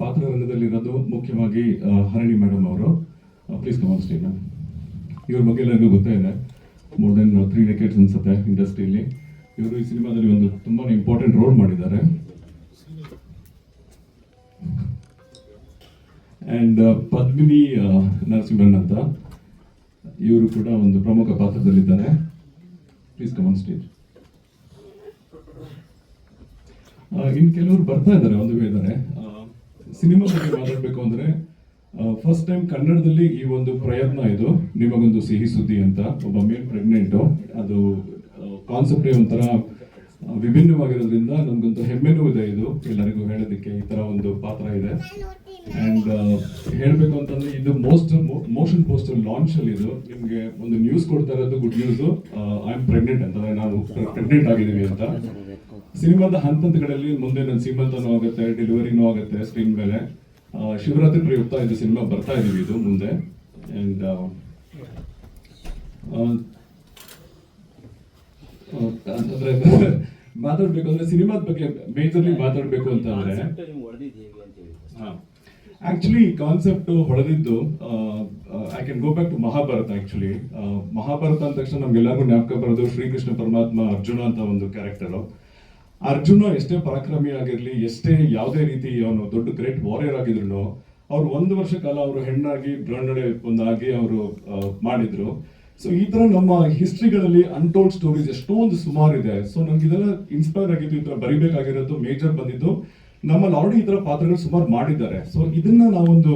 ಪಾತ್ರ ಇರೋದು ಮುಖ್ಯವಾಗಿ ಹರಣಿ ಮೇಡಮ್ ಅವರು. Please come on stay ma'am ಇವ್ರ ಬಗ್ಗೆ ಎಲ್ಲರಿಗೂ ಗೊತ್ತೇ ಇದೆ. ಮೋರ್ ದೆನ್ ತ್ರೀ ಡೆಕೆಟ್ಸ್ ಅನ್ಸುತ್ತೆ ಇಂಡಸ್ಟ್ರಿಯಲ್ಲಿ ಇವರು ಈ ಸಿನಿಮಾದಲ್ಲಿ ಒಂದು ತುಂಬಾ ಇಂಪಾರ್ಟೆಂಟ್ ರೋಲ್ ಮಾಡಿದ್ದಾರೆ. ಆ್ಯಂಡ್ ಪದ್ಮಿನಿ ಆ, ನರಸಿಂಹನ್ ಅಂತ ಇವರು ಕೂಡ ಒಂದು ಪ್ರಮುಖ ಪಾತ್ರದಲ್ಲಿದ್ದಾರೆ. ಪ್ಲೀಸ್ ಕಮಾನ್ ಸ್ಟೇಜ್ ಇನ್ನು ಕೆಲವರು ಬರ್ತಾ ಇದ್ದಾರೆ ಒಂದು ಇದ್ದಾರೆ. ಸಿನಿಮಾ ಬಗ್ಗೆ ಮಾತಾಡಬೇಕು ಅಂದ್ರೆ ಫಸ್ಟ್ ಟೈಮ್ ಕನ್ನಡದಲ್ಲಿ ಈ ಒಂದು ಪ್ರಯತ್ನ ಇದು, ನಿಮಗೊಂದು ಸಿಹಿ ಸುದ್ದಿ ಅಂತ, ಒಬ್ಬ ಮೇಲ್ ಪ್ರೆಗ್ನೆಂಟು ಅದು ಕಾನ್ಸೆಪ್ಟ್ ಒಂಥರ ವಿಭಿನ್ನವಾಗಿರೋದ್ರಿಂದ ನಮ್ಗಂತೂ ಹೆಮ್ಮೆನೂ ಇದೆ ಇದು. ಎಲ್ಲರಿಗೂ ಹೇಳೋದಕ್ಕೆ ಈ ತರ ಒಂದು ಪಾತ್ರ ಇದೆ. ಅಂಡ್ ಹೇಳ್ಬೇಕು ಅಂತಂದ್ರೆ ಇದು ಮೋಸ್ಟ್ ಮೋಷನ್ ಪೋಸ್ಟರ್ ಲಾಂಚ್ ಅಲ್ಲಿ ಇದು. ನಿಮ್ಗೆ ಒಂದು ನ್ಯೂಸ್ ಕೊಡ್ತಾ ಇರೋದು good news I am pregnant ಅಂತಂದ್ರೆ ನಾವು ಪ್ರೆಗ್ನೆಂಟ್ ಆಗಿದ್ದೀವಿ ಅಂತ. ಸಿನಿಮಾದ ಹಂತ ಹಂತಗಳಲ್ಲಿ ಮುಂದೆ ನನ್ನ ಸೀಮಂತನೂ ಆಗುತ್ತೆ ಡೆಲಿವರಿನೂ ಆಗುತ್ತೆ ಸ್ಕ್ರೀನ್ ಮೇಲೆ. ಶಿವರಾತ್ರಿ ಪ್ರಯುಕ್ತ ಇದು ಸಿನಿಮಾ ಬರ್ತಾ ಇದೀವಿ ಇದು ಮುಂದೆ. ಅಂಡ್ ಅಂತಂದ್ರೆ ಮಾತಾಡ್ಬೇಕು ಅಂದ್ರೆ ಸಿನಿಮಾದ ಬಗ್ಗೆ ಮೇಜರ್ಲಿ ಮಾತಾಡ್ಬೇಕು ಅಂತ ಅಂದ್ರೆ ಕಾನ್ಸೆಪ್ಟ್ ನಿಮ್ಗೆ ಹೊಡೆದಿದ್ದು ಅಂತ ಹೇಳಿ actually concept ಹೊಳೆದಿದ್ದು I can go back to Mahabharata actually Mahabharata ಅಂದ ತಕ್ಷಣ ನಮ್ಗೆಲ್ಲರಿಗೂ ಜ್ಞಾಪಕ ಬರೋದು ಶ್ರೀಕೃಷ್ಣ ಪರಮಾತ್ಮ ಅರ್ಜುನ ಅಂತ ಒಂದು ಕ್ಯಾರೆಕ್ಟರ್ ಅರ್ಜುನ ಎಷ್ಟೇ ಪರಾಕ್ರಮಿ ಆಗಿರ್ಲಿ, ಎಷ್ಟೇ ಯಾವುದೇ ರೀತಿ ಅವನು ದೊಡ್ಡ ಗ್ರೇಟ್ ವಾರಿಯರ್ ಆಗಿದ್ರು ಅವ್ರು ಒಂದು ವರ್ಷ ಕಾಲ ಅವರು ಹೆಣ್ಣಾಗಿ ಬ್ರಹ್ಮಣೆ ಒಂದಾಗಿ ಅವರು ಮಾಡಿದ್ರು. ಸೊ ಈ ತರ ನಮ್ಮ ಹಿಸ್ಟ್ರಿಗಳಲ್ಲಿ ಅನ್ಟೋಲ್ಡ್ ಸ್ಟೋರೀಸ್ ಎಷ್ಟೊಂದು ಸುಮಾರು ಇದೆ ಸೊ ನನಗೆ ಇದೆಲ್ಲ ಇನ್ಸ್ಪೈರ್ ಆಗಿದ್ದು ಈ ಥರ ಬರಿಬೇಕಾಗಿರೋದು ಮೇಜರ್ ಬಂದಿದ್ದು ನಮ್ಮಲ್ಲಿ ಆಲ್ರೆಡಿ ಈ ತರ ಪಾತ್ರಗಳು ಸುಮಾರು ಮಾಡಿದ್ದಾರೆ. ಸೊ ಇದನ್ನ ನಾವೊಂದು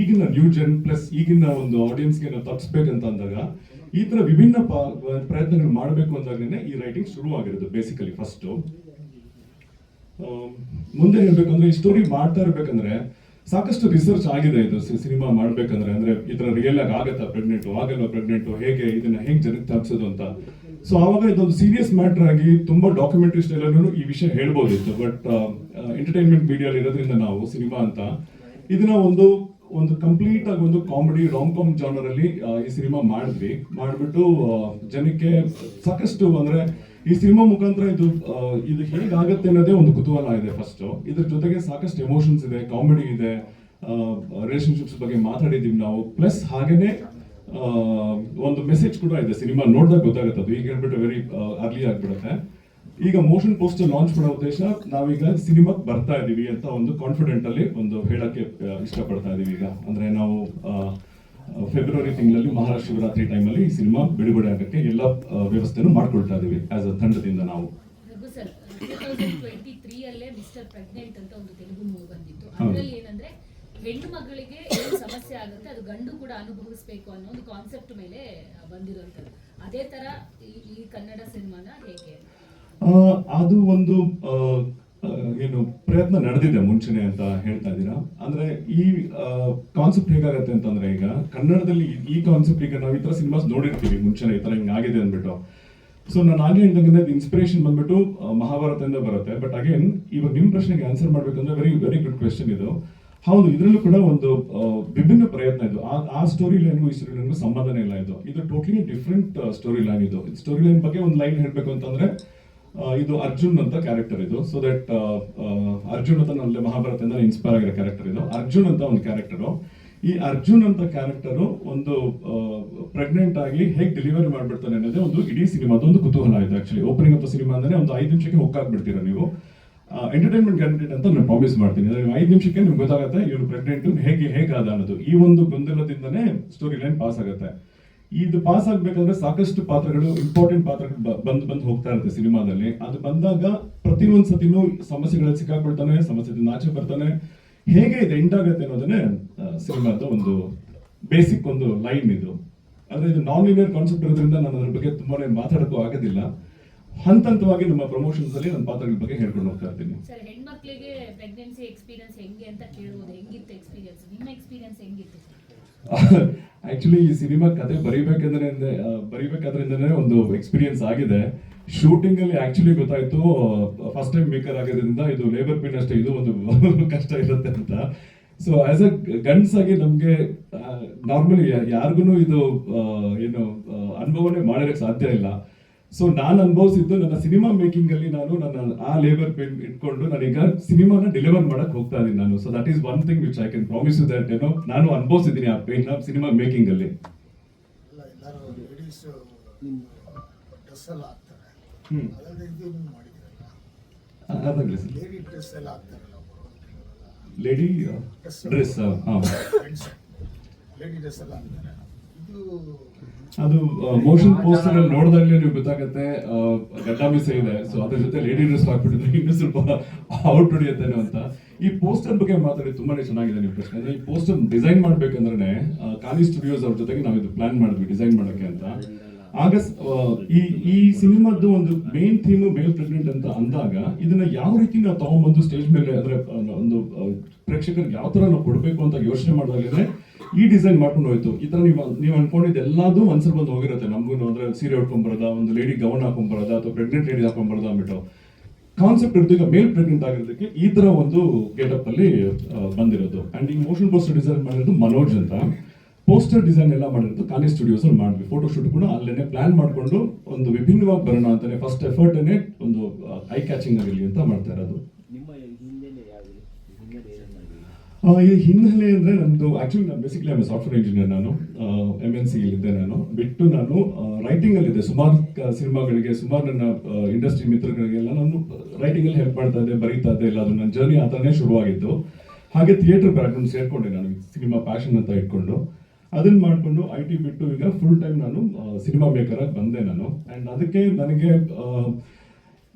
ಈಗಿನ ನ್ಯೂ ಜನ್ ಪ್ಲಸ್ ಈಗಿನ ಒಂದು ಆಡಿಯನ್ಸ್ಗೆ ನಾವು ತಪ್ಪಿಸ್ಬೇಕಂತ ಅಂದಾಗ ಈ ತರ ವಿಭಿನ್ನ ಪ್ರಯತ್ನಗಳು ಮಾಡಬೇಕು ಅಂದಾಗಲೇ ಈ ರೈಟಿಂಗ್ ಶುರು ಆಗಿರೋದು ಬೇಸಿಕಲಿ ಫಸ್ಟ್ ಮುಂದೆ ಹೇಳ್ಬೇಕಂದ್ರೆ ಈ ಸ್ಟೋರಿ ಮಾಡ್ತಾ ಇರ್ಬೇಕಂದ್ರೆ ಸಾಕಷ್ಟು ರಿಸರ್ಚ್ ಆಗಿದೆ ಇದು ಸಿನಿಮಾ ಮಾಡ್ಬೇಕಂದ್ರೆ. ಅಂದ್ರೆ ಈ ತರ ರಿಯಲ್ ಆಗಿ ಆಗತ್ತಾ ಪ್ರೆಗ್ನೆಂಟ್ ಆಗಲ್ವಾ ಪ್ರೆಗ್ನೆಂಟ್ ಹೇಗೆ ಇದನ್ನ ಹೆಂಗ್ ಜನಕ್ಕೆ ತಪ್ಪಿಸೋದು ಅಂತ. ಸೊ ಆವಾಗ ಇದೊಂದು ಸೀರಿಯಸ್ ಮ್ಯಾಟರ್ ಆಗಿ ತುಂಬಾ ಡಾಕ್ಯುಮೆಂಟರಿ ಸ್ಟೈಲಲ್ಲೂ ಈ ವಿಷಯ ಹೇಳ್ಬೋದಿತ್ತು. ಬಟ್ ಎಂಟರ್ಟೈನ್ಮೆಂಟ್ ಮೀಡಿಯಲ್ಲಿ ಇರೋದ್ರಿಂದ ನಾವು ಸಿನಿಮಾ ಅಂತ, ಇದನ್ನ ಒಂದು ಒಂದು ಕಂಪ್ಲೀಟ್ ಆಗಿ ಒಂದು ಕಾಮಿಡಿ ರಾಂಗ್ ಕಾಮ್ ಜಾನರ್ ಅಲ್ಲಿ ಈ ಸಿನಿಮಾ ಮಾಡಿದ್ವಿ. ಮಾಡ್ಬಿಟ್ಟು ಜನಕ್ಕೆ ಸಾಕಷ್ಟು ಅಂದ್ರೆ ಈ ಸಿನಿಮಾ ಮುಖಾಂತರ ಇದು ಇದು ಹೇಗಾಗತ್ತೆ ಅನ್ನೋದೇ ಒಂದು ಕುತೂಹಲ ಇದೆ ಫಸ್ಟ್ ಇದ್ರ ಜೊತೆಗೆ ಸಾಕಷ್ಟು ಎಮೋಷನ್ಸ್ ಇದೆ ಕಾಮಿಡಿ ಇದೆ ರಿಲೇಶನ್ಶಿಪ್ಸ್ ಬಗ್ಗೆ ಮಾತಾಡಿದೀವಿ ನಾವು. ಪ್ಲಸ್ ಹಾಗೇನೆ ಒಂದು ಮೆಸೇಜ್ ಕೂಡ ಇದೆ ಸಿನಿಮಾ ನೋಡಿದಾಗ ಗೊತ್ತಾಗುತ್ತೆ ಅದು. ಈಗ ಹೇಳ್ಬಿಟ್ಟು ವೆರಿ ಅರ್ಲಿ ಆಗ್ಬಿಡುತ್ತೆ. ಈಗ ಮೋಷನ್ ಪೋಸ್ಟರ್ ಲಾಂಚ್ ಮಾಡೋ ಉದ್ದೇಶ ನಾವೀಗ ಸಿನಿಮಾಕ್ ಬರ್ತಾ ಇದೀವಿ ಅಂತ ಒಂದು ಕಾನ್ಫಿಡೆಂಟ್ ಅಲ್ಲಿ ಒಂದು ಹೇಳಕ್ಕೆ ಇಷ್ಟಪಡ್ತಾ ಇದೀವಿ ಈಗ. ಅಂದ್ರೆ ನಾವು ಫೆಬ್ರವರಿ ತಿಂಗಳಲ್ಲಿ ಮಹಾಶಿವರಾತ್ರಿ ಟೈಮಲ್ಲಿ ಈ ಸಿನಿಮಾ ಬಿಡುಗಡೆ ಆಗಕ್ಕೆ ಎಲ್ಲ ವ್ಯವಸ್ಥೆನೂ ಮಾಡ್ಕೊಳ್ತಾ ಇದೀವಿ ಆಸ್ ಅ ತಂಡದಿಂದ ನಾವು. ಹೆಣ್ಣು ಮಗಳಿಗೆ ಏನು ಸಮಸ್ಯೆ ಆಗುತ್ತೆ ಅದು ಗಂಡು ಕೂಡ ಅನುಭವಿಸಬೇಕು ಅನ್ನೋ ಒಂದು ಕಾನ್ಸೆಪ್ಟ್ ಮೇಲೆ ಬಂದಿರುವಂಥದ್ದು. ಅದೇ ತರ ಈ- ಕನ್ನಡ ಸಿನಿಮಾನ ಹೇಗೆ ಅದು ಒಂದು ಏನು ಪ್ರಯತ್ನ ನಡೆದಿದೆ ಮುಂಚೆನೆ ಅಂತ ಹೇಳ್ತಾ ಇದ್ದೀರಾ? ಅಂದ್ರೆ ಈ ಕಾನ್ಸೆಪ್ಟ್ ಹೇಗಾಗತ್ತೆ ಅಂತಂದ್ರೆ ಈಗ ಕನ್ನಡದಲ್ಲಿ ಈ- ಕಾನ್ಸೆಪ್ಟ್ ಈಗ ನಾವು ಈ ತರ ಸಿನಿಮಾಸ್ ನೋಡಿರ್ತೀವಿ ಮುಂಚೆನೆ ಈ ತರ ಹಿಂಗಾಗಿದೆ ಅಂದ್ಬಿಟ್ಟು. ಸೊ ನಾನು ಆಗಲೇ ಹೇಳ್ದಂಗೆ ಇನ್ಸ್ಪಿರೇಷನ್ ಬಂದ್ಬಿಟ್ಟು ಮಹಾಭಾರತದಿಂದ ಬರುತ್ತೆ. ಬಟ್ ಅಗೇನ್ ಇವಾಗ ನಿಮ್ ಪ್ರಶ್ನೆಗೆ ಆನ್ಸರ್ ಮಾಡ್ಬೇಕಂದ್ರೆ ವೆರಿ ವೆರಿ ಗುಡ್ ಕ್ವೆಶನ್ ಇದು. ಹೌದು, ಇದರಲ್ಲೂ ಕೂಡ ಒಂದು ವಿಭಿನ್ನ ಪ್ರಯತ್ನ ಇದು. ಆ- ಸ್ಟೋರಿ ಲೈನ್ಗೂ ಈ ಸ್ಟೋರಿ ಲೈನ್ಗೂ ಸಂಬಂಧನೇ ಇಲ್ಲ ಇದು. ಇದು ಟೋಟಲಿ ಡಿಫ್ರೆಂಟ್ ಸ್ಟೋರಿ ಲೈನ್ ಇದು. ಸ್ಟೋರಿ ಲೈನ್ ಬಗ್ಗೆ ಒಂದು ಲೈನ್ ಹೇಳ್ಬೇಕು ಅಂತಂದ್ರೆ ಇದು ಅರ್ಜುನ್ ಅಂತ ಕ್ಯಾರೆಕ್ಟರ್ ಇದು. ಸೊ ದಟ್ ಅರ್ಜುನ್ ಅಂತ ನನ್ನ ಮಹಾಭಾರತದಿಂದ ಇನ್ಸ್ಪೈರ್ ಆಗಿರೋ ಕ್ಯಾರೆಕ್ಟರ್ ಇದು. ಅರ್ಜುನ್ ಅಂತ ಒಂದು ಕ್ಯಾರೆಕ್ಟರು ಈ ಅರ್ಜುನ್ ಅಂತ ಕ್ಯಾರೆಕ್ಟರ್ ಒಂದು ಪ್ರೆಗ್ನೆಂಟ್ ಆಗಿ ಹೇಗೆ ಡೆಲಿವರಿ ಮಾಡ್ಬಿಡ್ತಾನೆ ಅನ್ನೋದೇ ಒಂದು ಇಡೀ ಸಿನಿಮಾ ಒಂದು ಕುತೂಹಲ ಇದೆ ಆಕ್ಚುಲಿ ಓಪನಿಂಗ್ ಆಫ್ ಸಿನಿಮಾ ಅಂದ್ರೆ ಒಂದು ಐದು ನಿಮಿಷಕ್ಕೆ ಹೊಕ್ಕಾಗ್ಬಿಡ್ತೀರಾ ನೀವು? ಎಂಟರ್ಟೈನ್ಮೆಂಟ್ ಗ್ಯಾರಂಟೆಡ್ ಅಂತ ನಾನು ಪ್ರಾಮಿಸ್ ಮಾಡ್ತೀನಿ. ಐದು ನಿಮಿಷಕ್ಕೆ ನಿಮ್ಗೆ ಗೊತ್ತಾಗುತ್ತೆ, ಇವನು ಪ್ರೆಗ್ನೆಂಟ್ ಹೇಗೆ, ಹೇಗಾದ ಅನ್ನೋದು. ಈ ಒಂದು ಗೊಂದಲದಿಂದನೇ ಸ್ಟೋರಿ ಲೈನ್ ಪಾಸ್ ಆಗುತ್ತೆ. ಇದು ಪಾಸ್ ಆಗ್ಬೇಕಂದ್ರೆ ಸಾಕಷ್ಟು ಪಾತ್ರಗಳು ಇಂಪಾರ್ಟೆಂಟ್ ಪಾತ್ರಗಳು ಬಂದ್ ಬಂದ್ ಹೋಗ್ತಾ ಇರುತ್ತೆ ಸಿನಿಮಾದಲ್ಲಿ. ಅದು ಬಂದಾಗ ಪ್ರತಿಯೊಂದು ಸತಿನೂ ಸಮಸ್ಯೆಗಳಲ್ಲಿ ಸಿಕ್ಕಾಕೊಳ್ತಾನೆ ಸಮಸ್ಯೆದಿಂದ ಆಚೆ ಬರ್ತಾನೆ. ಹೇಗೆ ಇದು ಎಂಡ್ ಆಗುತ್ತೆ ಅನ್ನೋದನ್ನೇ ಸಿನಿಮಾದ ಒಂದು ಬೇಸಿಕ್ ಒಂದು ಲೈನ್ ಇದು. ಅಂದ್ರೆ ಇದು ನಾನ್ ಲೀನಿಯರ್ ಕಾನ್ಸೆಪ್ಟ್ ಇರೋದ್ರಿಂದ ನಾನು ಅದ್ರ ಬಗ್ಗೆ ತುಂಬಾನೇ ಮಾತಾಡಕ್ಕೂ ಆಗೋದಿಲ್ಲ. ಹಂತ ಹಂತವಾಗಿ ನಮ್ಮ ಪ್ರಮೋಷನ್ಸ್ ಅಲ್ಲಿ ನನ್ನ ಪಾತ್ರಗಳ ಬಗ್ಗೆ ಹೇಳ್ಕೊಂಡು ಹೋಗ್ತಾ ಇರ್ತೀನಿ. ಸರ್ ಹೆಣ್ಮಕ್ಳಿಗೆ ಪ್ರೆಗ್ನೆನ್ಸಿ ಎಕ್ಸ್ಪೀರಿಯನ್ಸ್ ಹೆಂಗೆ ಅಂತ ಕೇಳ್ಬೋದು. ಹೆಂಗಿತ್ತು ಎಕ್ಸ್ಪೀರಿಯನ್ಸ್ ನಿಮ್ಮ ಎಕ್ಸ್ಪೀರಿಯನ್ಸ್ ಹೆಂಗಿತ್ತು? ಆಕ್ಚುಲಿ ಈ ಸಿನಿಮಾ ಕತೆ ಬರಿಬೇಕಾದ್ರೆ ಬರೀಬೇಕಾದ್ರಿಂದನೇ ಒಂದು ಎಕ್ಸ್ಪೀರಿಯನ್ಸ್ ಆಗಿದೆ. ಶೂಟಿಂಗ್ ಅಲ್ಲಿ ಆಕ್ಚುಲಿ ಗೊತ್ತಾಯ್ತು ಫಸ್ಟ್ ಟೈಮ್ ಮೇಕರ್ ಆಗಿರೋದ್ರಿಂದ ಇದು ಲೇಬರ್ ಪೇನ್ ಅಷ್ಟೇ, ಇದು ಒಂದು ಕಷ್ಟ ಇರುತ್ತೆ ಅಂತ. ಸೊ ಆಸ್ ಅ ಗಂಡ್ಸ್ ಆಗಿ ನಮ್ಗೆ ನಾರ್ಮಲಿ ಯಾರಿಗೂ ಇದು ಏನು ಅನುಭವನೇ ಮಾಡಿರಕ್ ಸಾಧ್ಯ ಇಲ್ಲ. ಸೊ ನಾನು ಅನುಭವಿಸಿದ್ದು ನನ್ನ ಸಿನಿಮಾ ಮೇಕಿಂಗ್ ಅಲ್ಲಿ ನಾನು ನನ್ನ ಆ ಲೇಬರ್ ಪೇನ್ ಇಟ್ಕೊಂಡು ನಾನೀಗ ಸಿನಿಮಾನ ಡೆಲಿವರ್ ಮಾಡಕ್ ಹೋಗ್ತಾ ಇದ್ದೀನಿ ನಾನು. So that is one thing which I can promise that ಏನೋ ನಾನು ಅನುಭವಿಸಿದ್ದೀನಿ ಆ ಪೇನ್ ಸಿನಿಮಾ ಮೇಕಿಂಗ್ ಅಲ್ಲಿ. ಲೇಡಿ ಡ್ರೆಸ್ ಲೇಡಿ ಡ್ರೆಸ್ ಹಾಂ. ಲೇಡಿ ಡ್ರೆಸ್ ಎಲ್ಲ ಇದು ಅದು ಮೋಷನ್ ಪೋಸ್ಟರ್ ಅಲ್ಲಿ ನೋಡಿದಾಗಲೇ ನೀವು ಗೊತ್ತಾಗತ್ತೆ ಆ, ಗಡ್ಡ ಮೀಸೆ ಇದೆ. ಸೊ ಅದ್ರ ಜೊತೆ ಲೇಡಿ ಡ್ರೆಸ್ ಹಾಕ್ಬಿಟ್ಟಿದ್ರೆ ಇನ್ನೂ ಸ್ವಲ್ಪ ಔಟ್ ಹೊಡಿಯುತ್ತೇನೋ ಅಂತ. ಈ ಪೋಸ್ಟರ್ ಬಗ್ಗೆ ಮಾತಾಡಿ ತುಂಬಾನೇ ಚೆನ್ನಾಗಿದೆ ನೀವು ಪ್ರಶ್ನೆ. ಈ ಪೋಸ್ಟರ್ ಡಿಸೈನ್ ಮಾಡ್ಬೇಕಂದ್ರೆ ಖಾಲಿ ಸ್ಟುಡಿಯೋಸ್ ಅವ್ರ ಜೊತೆಗೆ ನಾವು ಇದು ಪ್ಲಾನ್ ಮಾಡಿದ್ವಿ ಡಿಸೈನ್ ಮಾಡೋಕೆ ಅಂತ. ಆಗ ಸ್- ಆ, ಈ ಈ ಸಿನಿಮಾದ್ದು ಒಂದು ಮೇನ್ ಥೀಮ್ ಮೇಲ್ ಪ್ರೆಗ್ನೆಂಟ್ ಅಂತ ಅಂದಾಗ ಇದನ್ನ ಯಾವ ರೀತಿ ನಾವು ತಗೊಂಡ್ಬಂದು ಸ್ಟೇಜ್ ಮೇಲೆ ಅಂದ್ರೆ ಒಂದು ಪ್ರೇಕ್ಷಕರಿಗೆ ಯಾವ ತರ ನಾವು ಕೊಡಬೇಕು ಅಂತ ಯೋಚನೆ ಮಾಡಿದಾಗಲೇ ಈ ಡಿಸೈನ್ ಮಾಡ್ಕೊಂಡು ಹೋಯ್ತು. ಈ ತರ ನೀವು ನೀವು ಅನ್ಕೊಂಡಿದ್ದು ಎಲ್ಲದೂ ಮನ್ಸರ್ ಬಂದು ಹೋಗಿರುತ್ತೆ. ನಮಗೂ ಅಂದ್ರೆ ಸೀರೆ ಉಟ್ಕೊಂಬರೋದ ಒಂದು ಲೇಡಿ ಗೌನ್ ಹಾಕೊಂಡ್ಬರದ ಅಥವಾ ಪ್ರೆಗ್ನೆಂಟ್ ಲೇಡಿ ಹಾಕೊಂಡ್ಬರದ ಅಂದ್ಬಿಟ್ಟು. ಕಾನ್ಸೆಪ್ಟ್ ಇರುತ್ತೆ ಈಗ ಮೇಲ್ ಪ್ರೆಗ್ನೆಂಟ್ ಆಗಿರೋದಕ್ಕೆ ಈ ತರ ಒಂದು ಗೆಟಪ್ ಅಲ್ಲಿ ಬಂದಿರೋದು. ಅಂಡ್ ಈ ಮೋಷನ್ ಪೋಸ್ಟರ್ ಡಿಸೈನ್ ಮಾಡಿರೋದು ಮನೋಜ್ ಅಂತ. ಪೋಸ್ಟರ್ ಡಿಸೈನ್ ಎಲ್ಲ ಮಾಡಿರೋದು ಕಾಲೇಜ್ ಸ್ಟುಡಿಯೋಸ್ ಅಲ್ಲಿ ಮಾಡಿದ್ವಿ. ಫೋಟೋ ಶೂಟ್ ಕೂಡ ಅಲ್ಲೇ ಪ್ಲಾನ್ ಮಾಡ್ಕೊಂಡು ಒಂದು ವಿಭಿನ್ನವಾಗಿ ಬರೋಣ ಅಂತಾನೆ ಫಸ್ಟ್ ಎಫರ್ಟ್ ಒಂದು ಐ ಕ್ಯಾಚಿಂಗ್ ಆಗಿರಲಿ ಅಂತ ಮಾಡ್ತಾ ಇರೋದು. ಈ ಹಿನ್ನೆಲೆ ಅಂದ್ರೆ ನಂದು ಆ್ಯಕ್ಚುಲಿ ನಾನು ಬೇಸಿಕ್ಲಿ ಐ ಸಾಫ್ಟ್ವೇರ್ ಇಂಜಿನಿಯರ್ ನಾನು. ಎಂ ಎನ್ ಸಿ ಇದ್ದೆ ನಾನು. ಬಿಟ್ಟು ನಾನು ರೈಟಿಂಗಲ್ಲಿದ್ದೆ ಸುಮಾರು ಸಿನಿಮಾಗಳಿಗೆ ಸುಮಾರು ನನ್ನ ಇಂಡಸ್ಟ್ರಿ ಮಿತ್ರಗಳಿಗೆಲ್ಲ ನಾನು ರೈಟಿಂಗಲ್ಲಿ ಹೆಲ್ಪ್ ಮಾಡ್ತಾ ಇದ್ದೆ ಬರೀತಾ ಇದ್ದೆ. ಇಲ್ಲ ಅದು ನನ್ನ ಜರ್ನಿ ಆ ಥರನೇ ಶುರುವಾಗಿತ್ತು ಹಾಗೆ ಥಿಯೇಟರ್ ಬ್ಯಾಕ್ಗ್ರೌಂಡ್ ಸೇರ್ಕೊಂಡೆ ನಾನು. ಸಿನಿಮಾ ಪ್ಯಾಷನ್ ಅಂತ ಇಟ್ಕೊಂಡು. ಅದನ್ನ ಮಾಡ್ಕೊಂಡು ಐ ಟಿ ಬಿಟ್ಟು ಈಗ ಫುಲ್ ಟೈಮ್ ನಾನು ಸಿನಿಮಾ ಮೇಕರ್ ಆಗಿ ಬಂದೆ ನಾನು. ಅಂಡ್ ಅದಕ್ಕೆ ನನಗೆ